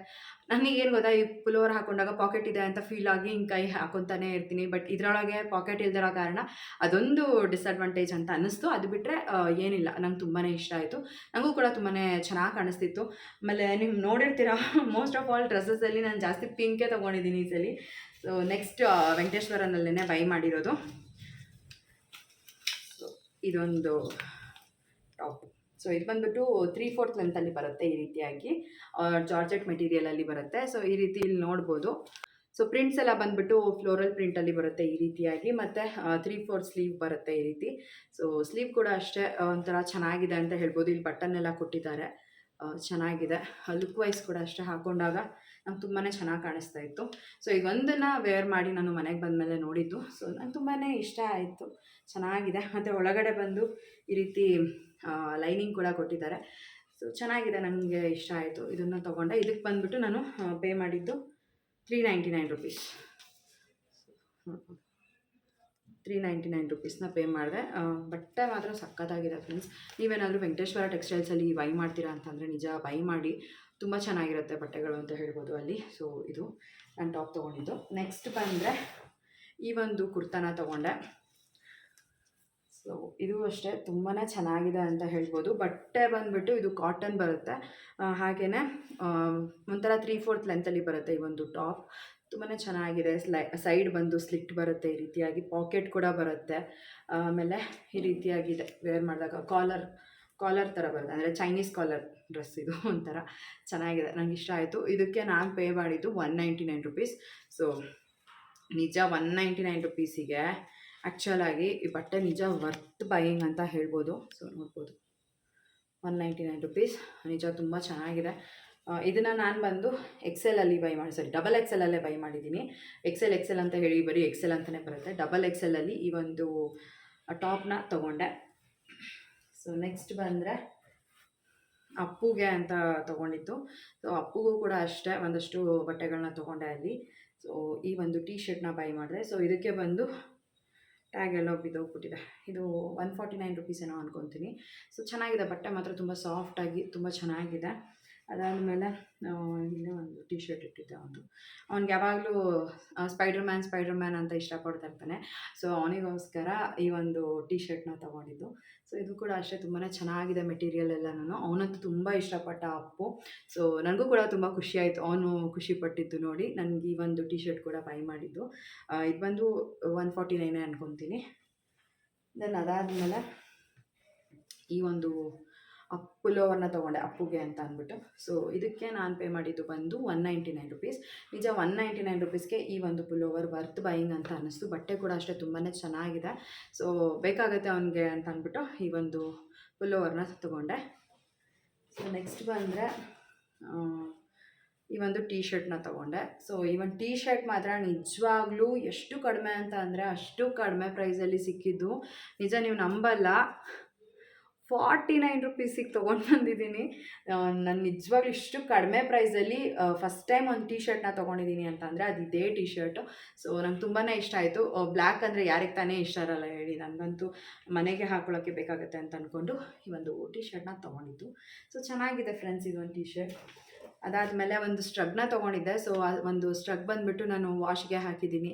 ನನಗೇನು ಗೊತ್ತಾ, ಈ ಪುಲೋವರ್ ಹಾಕೊಂಡಾಗ ಪಾಕೆಟ್ ಇದೆ ಅಂತ ಫೀಲ್ ಆಗಿ ಹಿಂಗೆ ಕೈ ಹಾಕೊತಾನೆ ಇರ್ತೀನಿ. ಬಟ್ ಇದರೊಳಗೆ ಪಾಕೆಟ್ ಇಲ್ದಿರೋ ಕಾರಣ ಅದೊಂದು ಡಿಸ್ಅಡ್ವಾಂಟೇಜ್ ಅಂತ ಅನ್ನಿಸ್ತು. ಅದು ಬಿಟ್ಟರೆ ಏನಿಲ್ಲ. ನಂಗೆ ತುಂಬಾ ಇಷ್ಟ ಆಯಿತು. ನನಗೂ ಕೂಡ ತುಂಬಾ ಚೆನ್ನಾಗಿ ಕಾಣಿಸ್ತಿತ್ತು. ಆಮೇಲೆ ನೀವು ನೋಡಿರ್ತೀರ? ಮೋಸ್ಟ್ ಆಫ್ ಆಲ್ ಡ್ರೆಸ್ಸಸಲ್ಲಿ ನಾನು ಜಾಸ್ತಿ ಪಿಂಕೇ ತೊಗೊಂಡಿದ್ದೀನಿ ಈ ಸಲ. ಸೊ ನೆಕ್ಸ್ಟ್ ವೆಂಕಟೇಶ್ವರನಲ್ಲೇ ಬೈ ಮಾಡಿರೋದು. ಸೊ ಇದೊಂದು ಟಾಪ್ ಸೊ ಇದು ಬಂದ್ಬಿಟ್ಟು ತ್ರೀ ಫೋರ್ತ್ ಲೆಂತಲ್ಲಿ ಬರುತ್ತೆ ಈ ರೀತಿಯಾಗಿ. ಜಾರ್ಜೆಟ್ ಮೆಟೀರಿಯಲಲ್ಲಿ ಬರುತ್ತೆ. ಸೊ ಈ ರೀತಿ ಇಲ್ಲಿ ನೋಡ್ಬೋದು. ಸೊ ಪ್ರಿಂಟ್ಸ್ ಎಲ್ಲ ಬಂದ್ಬಿಟ್ಟು ಫ್ಲೋರಲ್ ಪ್ರಿಂಟಲ್ಲಿ ಬರುತ್ತೆ ಈ ರೀತಿಯಾಗಿ. ಮತ್ತು ತ್ರೀ ಫೋರ್ ಸ್ಲೀವ್ ಬರುತ್ತೆ ಈ ರೀತಿ. ಸೊ ಸ್ಲೀವ್ ಕೂಡ ಅಷ್ಟೇ ಒಂಥರ ಚೆನ್ನಾಗಿದೆ ಅಂತ ಹೇಳ್ಬೋದು. ಇಲ್ಲಿ ಬಟನ್ ಎಲ್ಲ ಕೊಟ್ಟಿದ್ದಾರೆ. ಚೆನ್ನಾಗಿದೆ. ಲುಕ್ ವೈಸ್ ಕೂಡ ಅಷ್ಟೇ ಹಾಕೊಂಡಾಗ ನಂಗೆ ತುಂಬಾ ಚೆನ್ನಾಗಿ ಕಾಣಿಸ್ತಾ ಇತ್ತು. ಸೊ ಇದೊಂದನ್ನು ವೇರ್ ಮಾಡಿ ನಾನು ಮನೆಗೆ ಬಂದಮೇಲೆ ನೋಡಿದ್ದು. ಸೊ ನಂಗೆ ತುಂಬಾ ಇಷ್ಟ ಆಯಿತು. ಚೆನ್ನಾಗಿದೆ. ಮತ್ತು ಒಳಗಡೆ ಬಂದು ಈ ರೀತಿ ಲೈನಿಂಗ್ ಕೂಡ ಕೊಟ್ಟಿದ್ದಾರೆ. ಸೊ ಚೆನ್ನಾಗಿದೆ ನನಗೆ ಇಷ್ಟ ಆಯಿತು. ಇದನ್ನು ತೊಗೊಂಡೆ. ಇದಕ್ಕೆ ಬಂದುಬಿಟ್ಟು ನಾನು ಪೇ ಮಾಡಿದ್ದು three ninety nine rupees three ninety nine ರುಪೀಸ್ನ pay ಮಾಡಿದೆ. ಬಟ್ಟೆ ಮಾತ್ರ ಸಖತ್ತಾಗಿದೆ ಫ್ರೆಂಡ್ಸ್ ನೀವೇನಾದರೂ ವೆಂಕಟೇಶ್ವರ ಟೆಕ್ಸ್ಟೈಲ್ಸಲ್ಲಿ ಬೈ ಮಾಡ್ತೀರಾ ಅಂತಂದರೆ ನಿಜ ಬೈ ಮಾಡಿ ತುಂಬ ಚೆನ್ನಾಗಿರುತ್ತೆ ಬಟ್ಟೆಗಳು ಅಂತ ಹೇಳ್ಬೋದು ಅಲ್ಲಿ. ಸೊ ಇದು ನಾನು ಟಾಪ್ ತೊಗೊಂಡಿದ್ದು. ನೆಕ್ಸ್ಟ್ ಬಂದರೆ ಈ ಒಂದು ಕುರ್ತಾನ ತೊಗೊಂಡೆ. ಸೊ ಇದು ಅಷ್ಟೇ ತುಂಬಾ ಚೆನ್ನಾಗಿದೆ ಅಂತ ಹೇಳ್ಬೋದು. ಬಟ್ಟೆ ಬಂದುಬಿಟ್ಟು ಇದು ಕಾಟನ್ ಬರುತ್ತೆ. ಹಾಗೆಯೇ ಒಂಥರ ತ್ರೀ ಫೋರ್ತ್ ಲೆಂತಲ್ಲಿ ಬರುತ್ತೆ ಈ ಒಂದು ಟಾಪ್ ತುಂಬಾ ಚೆನ್ನಾಗಿದೆ. ಸ್ಲೈ, ಸೈಡ್ ಬಂದು ಸ್ಲಿಟ್ ಬರುತ್ತೆ ಈ ರೀತಿಯಾಗಿ, ಪಾಕೆಟ್ ಕೂಡ ಬರುತ್ತೆ. ಆಮೇಲೆ ಈ ರೀತಿಯಾಗಿದೆ. ವೇರ್ ಮಾಡಿದಾಗ ಕಾಲರ್ ಕಾಲರ್ ಥರ ಬರುತ್ತೆ. ಅಂದರೆ ಚೈನೀಸ್ ಕಾಲರ್ ಡ್ರೆಸ್ ಇದು ಒಂಥರ ಚೆನ್ನಾಗಿದೆ. ನಂಗೆ ಇಷ್ಟ ಆಯಿತು. ಇದಕ್ಕೆ ನಾನು ಪೇ ಮಾಡಿದ್ದು one ninety nine rupees. So, ನಿಜ ಒನ್ ನೈಂಟಿ ನೈನ್ ರುಪೀಸಿಗೆ ಆ್ಯಕ್ಚುಲಾಗಿ ಈ ಬಟ್ಟೆ ನಿಜ ವರ್ತ್ ಬೈಯಿಂಗ್ ಅಂತ ಹೇಳ್ಬೋದು. ಸೊ ನೋಡ್ಬೋದು. One ninety nine rupees. ನಿಜ ತುಂಬ ಚೆನ್ನಾಗಿದೆ. ಇದನ್ನು ನಾನು ಬಂದು ಎಕ್ಸೆಲಲ್ಲಿ ಬೈ ಮಾಡಿ ಸಾರಿ ಡಬಲ್ ಎಕ್ಸೆಲಲ್ಲೇ ಬೈ ಮಾಡಿದ್ದೀನಿ ಎಕ್ಸೆಲ್ ಎಕ್ಸೆಲ್ ಅಂತ ಹೇಳಿ ಬರೀ ಎಕ್ಸೆಲ್ ಅಂತಲೇ ಬರುತ್ತೆ. ಡಬಲ್ ಎಕ್ಸೆಲಲ್ಲಿ ಈ ಒಂದು ಟಾಪ್ನ ತಗೊಂಡೆ. ಸೊ ನೆಕ್ಸ್ಟ್ ಬಂದರೆ ಅಪ್ಪುಗೆ ಅಂತ ತೊಗೊಂಡಿತ್ತು ಸೊ ಅಪ್ಪುಗೂ ಕೂಡ ಅಷ್ಟೇ, ಒಂದಷ್ಟು ಬಟ್ಟೆಗಳನ್ನ ತೊಗೊಂಡೆ ಅಲ್ಲಿ. ಸೊ ಈ ಒಂದು ಟೀ ಶರ್ಟ್ನ ಬೈ ಮಾಡಿದೆ. ಸೊ ಇದಕ್ಕೆ ಬಂದು ಟ್ಯಾಗ್ ಎಲ್ಲ ಬಿದ್ದೋಗ್ಬಿಟ್ಟಿದೆ. ಇದು ಒನ್ ಫಾರ್ಟಿ ನೈನ್ ರುಪೀಸ್ ಏನೋ ಅನ್ಕೊತೀನಿ. ಸೊ ಚೆನ್ನಾಗಿದೆ ಬಟ್ಟೆ ಮಾತ್ರ, ತುಂಬ ಸಾಫ್ಟಾಗಿ ತುಂಬ ಚೆನ್ನಾಗಿದೆ. ಅದಾದಮೇಲೆ ಇಲ್ಲೇ ಒಂದು ಟಿ ಶರ್ಟ್ ಇಟ್ಟಿದ್ದೆ ಅವನು ಅವ್ನಿಗೆ ಯಾವಾಗಲೂ ಸ್ಪೈಡರ್ ಮ್ಯಾನ್ ಸ್ಪೈಡರ್ ಮ್ಯಾನ್ ಅಂತ ಇಷ್ಟಪಡ್ತಾ ಇರ್ತಾನೆ. ಸೊ ಅವನಿಗೋಸ್ಕರ ಈ ಒಂದು ಟಿ ಶರ್ಟ್ನ ತೊಗೊಂಡಿದ್ದು. ಸೊ ಇದು ಕೂಡ ಅಷ್ಟೇ ತುಂಬಾ ಚೆನ್ನಾಗಿದೆ ಮೆಟೀರಿಯಲ್ ನಾನು. ಅವನಂತೂ ತುಂಬ ಇಷ್ಟಪಟ್ಟ ಅಪ್ಪು. ಸೊ ನನಗೂ ಕೂಡ ತುಂಬ ಖುಷಿ ಆಯಿತು. ಅವನು ಖುಷಿ ಪಟ್ಟಿದ್ದು ನೋಡಿ. ನನಗೆ ಈ ಒಂದು ಟಿ ಶರ್ಟ್ ಕೂಡ ಬೈ ಮಾಡಿದ್ದು. ಇದು ಬಂದು ಒನ್ ಫಾರ್ಟಿ ನೈನೇ ಅನ್ಕೊತೀನಿ. ದೆನ್ ಅದಾದಮೇಲೆ ಈ ಒಂದು ಪುಲೋವರ್ನ ತೊಗೊಂಡೆ ಅಪ್ಪುಗೆ ಅಂತ ಅಂದ್ಬಿಟ್ಟು. ಸೊ ಇದಕ್ಕೆ ನಾನು ಪೇ ಮಾಡಿದ್ದು ಬಂದು ಒನ್ ನೈಂಟಿ ನೈನ್ ರುಪೀಸ್ ನಿಜ ಒನ್ ನೈಂಟಿ ನೈನ್ ರುಪೀಸ್ಗೆ ಈ ಒಂದು ಪುಲೋವರ್ ವರ್ತ್ ಬೈಯಿಂಗ್ ಅಂತ ಅನ್ನಿಸ್ತು. ಬಟ್ಟೆ ಕೂಡ ಅಷ್ಟೇ ತುಂಬಾ ಚೆನ್ನಾಗಿದೆ. ಸೊ ಬೇಕಾಗುತ್ತೆ ಅವನಿಗೆ ಅಂತ ಅಂದ್ಬಿಟ್ಟು ಈ ಒಂದು ಪುಲೋವರ್ನ ತೊಗೊಂಡೆ. ಸೊ ನೆಕ್ಸ್ಟ್ ಬಂದರೆ ಈ ಒಂದು ಟೀ ಶರ್ಟ್ನ ತೊಗೊಂಡೆ. ಸೊ ಈ ಒಂದು ಟೀ ಶರ್ಟ್ ಮಾತ್ರ ನಿಜವಾಗ್ಲೂ ಎಷ್ಟು ಕಡಿಮೆ ಅಂತ ಅಂದರೆ ಅಷ್ಟು ಕಡಿಮೆ ಪ್ರೈಸಲ್ಲಿ ಸಿಕ್ಕಿದ್ದು. ನಿಜ ನೀವು ನಂಬಲ್ಲ. ಫಾರ್ಟಿ ನೈನ್ ರುಪೀಸಿಗೆ ತೊಗೊಂಡು ಬಂದಿದ್ದೀನಿ. ನಾನು ನಿಜವಾಗ್ಲೂ ಇಷ್ಟು ಕಡಿಮೆ ಪ್ರೈಸಲ್ಲಿ ಫಸ್ಟ್ ಟೈಮ್ ಒಂದು ಟಿ ಶರ್ಟ್ನ ತೊಗೊಂಡಿದ್ದೀನಿ ಅಂತಂದರೆ ಅದು ಇದೇ ಟೀ ಶರ್ಟು ಸೊ ನಂಗೆ ತುಂಬಾ ಇಷ್ಟ ಆಯಿತು. ಬ್ಲ್ಯಾಕ್ ಅಂದರೆ ಯಾರಿಗೆ ತಾನೇ ಇಷ್ಟ ಇರಲ್ಲ ಹೇಳಿ. ನನಗಂತೂ ಮನೆಗೆ ಹಾಕೊಳ್ಳೋಕ್ಕೆ ಬೇಕಾಗುತ್ತೆ ಅಂತ ಅಂದ್ಕೊಂಡು ಈ ಒಂದು ಟೀ ಶರ್ಟ್ನ ತೊಗೊಂಡಿದ್ದು. ಸೊ ಚೆನ್ನಾಗಿದೆ ಫ್ರೆಂಡ್ಸ್ ಇದೊಂದು ಟೀ ಶರ್ಟ್ ಅದಾದಮೇಲೆ ಒಂದು ಸ್ಟ್ರಗ್ನ ತೊಗೊಂಡಿದ್ದೆ. ಸೊ ಒಂದು ಸ್ಟ್ರಗ್ ಬಂದುಬಿಟ್ಟು ನಾನು ವಾಶ್ಗೆ ಹಾಕಿದ್ದೀನಿ.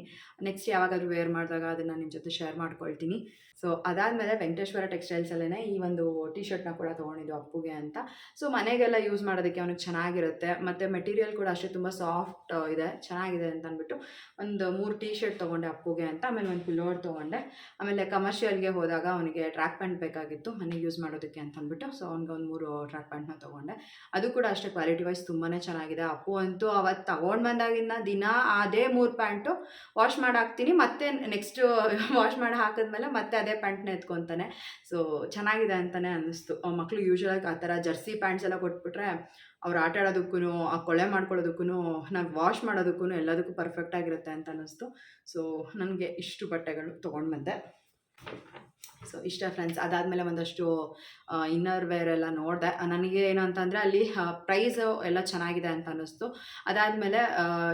ನೆಕ್ಸ್ಟ್ ಯಾವಾಗಾದ್ರೂ ವೇರ್ ಮಾಡಿದಾಗ ಅದನ್ನು ನಿಮ್ಮ ಜೊತೆ ಶೇರ್ ಮಾಡ್ಕೊಳ್ತೀನಿ. ಸೊ ಅದಾದಮೇಲೆ ವೆಂಕಟೇಶ್ವರ ಟೆಕ್ಸ್ಟೈಲ್ಸಲ್ಲೇ ಈ ಒಂದು ಟಿ ಶರ್ಟ್ನ ಕೂಡ ತೊಗೊಂಡಿದ್ದು ಅಪ್ಪುಗೆ ಅಂತ. ಸೊ ಮನೆಗೆಲ್ಲ ಯೂಸ್ ಮಾಡೋದಕ್ಕೆ ಅವನಿಗೆ ಚೆನ್ನಾಗಿರುತ್ತೆ. ಮತ್ತು ಮೆಟೀರಿಯಲ್ ಕೂಡ ಅಷ್ಟೇ ತುಂಬ ಸಾಫ್ಟ್ ಇದೆ. ಚೆನ್ನಾಗಿದೆ ಅಂತ ಅಂದ್ಬಿಟ್ಟು ಒಂದು ಮೂರು ಟಿ ಶರ್ಟ್ ತೊಗೊಂಡೆ ಅಪ್ಪುಗೆ ಅಂತ. ಆಮೇಲೆ ಒಂದು ಪಿಲ್ಲೋರ್ ತೊಗೊಂಡೆ. ಆಮೇಲೆ ಕಮರ್ಷಿಯಲ್ಗೆ ಹೋದಾಗ ಅವನಿಗೆ ಟ್ರ್ಯಾಕ್ ಪ್ಯಾಂಟ್ ಬೇಕಾಗಿತ್ತು. ಮನೆಗೆ ಯೂಸ್ ಮಾಡೋದಕ್ಕೆ ಅಂತ ಅಂದ್ಬಿಟ್ಟು. ಸೊ ಅವ್ನಿಗೆ ಒಂದು ಮೂರು ಟ್ರ್ಯಾಕ್ ಪ್ಯಾಂಟ್ನ ತೊಗೊಂಡೆ. ಅದು ಕೂಡ ಅಷ್ಟೇ ಕ್ವಾಲಿಟಿ ವೈಸ್ ತುಂಬಾ ಚೆನ್ನಾಗಿದೆ. ಅಪ್ಪು ಅಂತೂ ಅವತ್ತು ತಗೊಂಡು ಬಂದಾಗಿಂದ ದಿನ ಅದೇ ಮೂರು ಪ್ಯಾಂಟು ವಾಶ್ ಮಾಡಿ ಹಾಕ್ತೀನಿ. ಮತ್ತೆ ನೆಕ್ಸ್ಟ್ ವಾಶ್ ಮಾಡಿ ಹಾಕಿದ್ಮೇಲೆ ಮತ್ತೆ ಅದೇ ಪ್ಯಾಂಟ್ನ ಎತ್ಕೊತಾನೆ ಸೊ ಚೆನ್ನಾಗಿದೆ ಅಂತಲೇ ಅನ್ನಿಸ್ತು. ಮಕ್ಕಳು ಯೂಶ್ವಲಾಗಿ ಆ ಥರ ಜರ್ಸಿ ಪ್ಯಾಂಟ್ಸ್ ಎಲ್ಲ ಕೊಟ್ಬಿಟ್ರೆ ಅವ್ರು ಆಟ ಆಡೋದಕ್ಕೂ ಆ ಕೊಳೆ ಮಾಡ್ಕೊಳ್ಳೋದಕ್ಕೂ ನಾವು ವಾಶ್ ಮಾಡೋದಕ್ಕೂ ಎಲ್ಲದಕ್ಕೂ ಪರ್ಫೆಕ್ಟಾಗಿರುತ್ತೆ ಅಂತ ಅನ್ನಿಸ್ತು. ಸೊ ನನಗೆ ಇಷ್ಟು ಬಟ್ಟೆಗಳು ತೊಗೊಂಡು ಬಂದೆ. ಇಷ್ಟ ಫ್ರೆಂಡ್ಸ್ ಅದಾದಮೇಲೆ ಒಂದಷ್ಟು ಇನ್ನರ್ ವೇರ್ ಎಲ್ಲ ನೋಡಿದೆ. ನನಗೆ ಏನು ಅಂತಂದರೆ ಅಲ್ಲಿ ಪ್ರೈಸ್ ಎಲ್ಲ ಚೆನ್ನಾಗಿದೆ ಅಂತ ಅನ್ನಿಸ್ತು. ಅದಾದಮೇಲೆ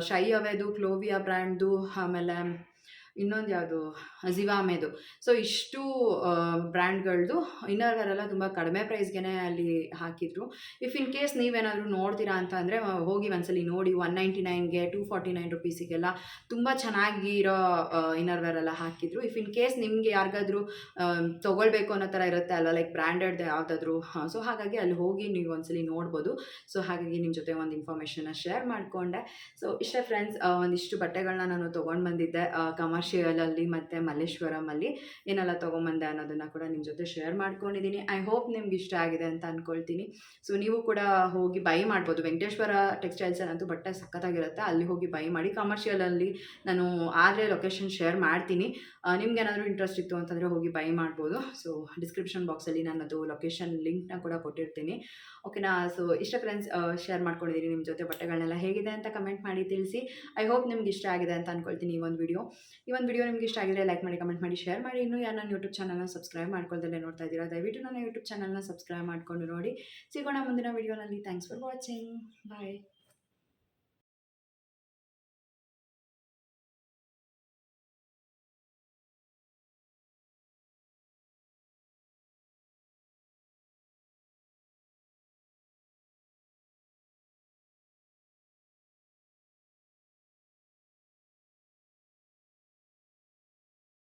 ಶೈ ಅವೇದು ಕ್ಲೋವಿಯಾ ಬ್ರ್ಯಾಂಡ್ದು ಆಮೇಲೆ ಇನ್ನೊಂದು ಯಾವುದು? ಜಿವಾಮೆದು ಸೊ ಇಷ್ಟು ಬ್ರ್ಯಾಂಡ್ಗಳದ್ದು ಇನ್ನರ್ ವೇರ್ ಎಲ್ಲ ತುಂಬ ಕಡಿಮೆ ಪ್ರೈಸ್ಗೆ ಅಲ್ಲಿ ಹಾಕಿದ್ರು. ಇಫ್ ಇನ್ ಕೇಸ್ ನೀವೇನಾದರೂ ನೋಡ್ತೀರಾ ಅಂತ ಅಂದರೆ ಹೋಗಿ ಒಂದ್ಸಲಿ ನೋಡಿ. ಒನ್ ನೈಂಟಿ ನೈನ್ಗೆ ಟೂ ಫಾರ್ಟಿ ನೈನ್ ರುಪೀಸಿಗೆಲ್ಲ ತುಂಬ ಚೆನ್ನಾಗಿರೋ ಇನ್ನರ್ ವೇರ್ ಎಲ್ಲ ಹಾಕಿದ್ರು. ಇಫ್ ಇನ್ ಕೇಸ್ ನಿಮಗೆ ಯಾರಿಗಾದ್ರೂ ತೊಗೊಳ್ಬೇಕು ಅನ್ನೋ ಥರ ಇರುತ್ತೆ ಅಲ್ಲ ಲೈಕ್ ಬ್ರ್ಯಾಂಡೆಡ್ ಯಾವುದಾದ್ರೂ. ಸೊ ಹಾಗಾಗಿ ಅಲ್ಲಿ ಹೋಗಿ ನೀವು ಒಂದ್ಸಲಿ ನೋಡ್ಬೋದು. ಸೊ ಹಾಗಾಗಿ ನಿಮ್ಮ ಜೊತೆ ಒಂದು ಇನ್ಫಾರ್ಮೇಷನ್ನ ಶೇರ್ ಮಾಡಿಕೊಂಡೆ. ಸೊ ಇಷ್ಟೇ ಫ್ರೆಂಡ್ಸ್ ಒಂದಿಷ್ಟು ಬಟ್ಟೆಗಳನ್ನ ನಾನು ತೊಗೊಂಡು ಬಂದಿದ್ದೆ. ಕಮರ್ಷಿಯಲಲ್ಲಿ ಮತ್ತು ಮಲ್ಲೇಶ್ವರಮಲ್ಲಿ ಏನೆಲ್ಲ ತೊಗೊಂಬಂದೆ ಅನ್ನೋದನ್ನು ಕೂಡ ನಿಮ್ಮ ಜೊತೆ ಶೇರ್ ಮಾಡ್ಕೊಂಡಿದ್ದೀನಿ ಐ ಹೋಪ್ ನಿಮ್ಗೆ ಇಷ್ಟ ಆಗಿದೆ ಅಂತ ಅಂದ್ಕೊಳ್ತೀನಿ ಸೊ ನೀವು ಕೂಡ ಹೋಗಿ ಬೈ ಮಾಡ್ಬೋದು. ವೆಂಕಟೇಶ್ವರ ಟೆಕ್ಸ್ಟೈಲ್ಸಲ್ಲಂತೂ ಬಟ್ಟೆ ಸಖತ್ತಾಗಿರುತ್ತೆ. ಅಲ್ಲಿ ಹೋಗಿ ಬೈ ಮಾಡಿ ಕಮರ್ಷಿಯಲಲ್ಲಿ ನಾನು ಆದರೆ ಲೊಕೇಶನ್ ಶೇರ್ ಮಾಡ್ತೀನಿ. ನಿಮ್ಗೆ ಏನಾದರೂ ಇಂಟ್ರೆಸ್ಟ್ ಇತ್ತು ಅಂತಂದರೆ ಹೋಗಿ ಬೈ ಮಾಡ್ಬೋದು. ಸೊ ಡಿಸ್ಕ್ರಿಪ್ಷನ್ ಬಾಕ್ಸಲ್ಲಿ ಅದು ಲೊಕೇಶನ್ ಲಿಂಕ್ನ ಕೂಡ ಕೊಟ್ಟಿರ್ತೀನಿ. ಓಕೆನಾ ಸೊ ಇಷ್ಟ ಫ್ರೆಂಡ್ಸ್ ಶೇರ್ ಮಾಡ್ಕೊಂಡಿದ್ದೀನಿ ನಿಮ್ಮ ಜೊತೆ ಬಟ್ಟೆಗಳನ್ನೆಲ್ಲ ಹೇಗಿದೆ ಅಂತ ಕಮೆಂಟ್ ಮಾಡಿ ತಿಳಿಸಿ. ಐ ಹೋಪ್ ನಿಮ್ಗೆ ಇಷ್ಟ ಆಗಿದೆ ಅಂತ ಅಂದ್ಕೊಳ್ತೀನಿ ಈ ಒಂದು ವಿಡಿಯೋ ಒಂದು ವಿಡಿಯೋ ನಿಮಗೆ ಇಷ್ಟ ಆಗಿದ್ರೆ ಲೈಕ್ ಮಾಡಿ ಕಮೆಂಟ್ ಮಾಡಿ ಶೇರ್ ಮಾಡಿ. ಇನ್ನೂ ಯಾರು ನನ್ನ ಯೂಟ್ಯೂಬ್ ಚಾನಲ್ನ ಸಬ್ಸ್ಕ್ರೈಬ್ ಮಾಡ್ಕೊಳ್ದಲ್ಲೇ ನೋಡ್ತಾ ಇದ್ದೀರಾ, ದಯವಿಟ್ಟು ನನ್ನ ಯೂಟ್ಯೂಬ್ ಚಾನಲ್ನ ಸಬ್ಸ್ಕ್ರೈಬ್ ಮಾಡ್ಕೊಂಡು ನೋಡಿ. ಸಿಗೋಣ ಮುಂದಿನ ವಿಡಿಯೋನಲ್ಲಿ ಥ್ಯಾಂಕ್ಸ್ ಫಾರ್ ವಾಚಿಂಗ್ ಬಾಯ್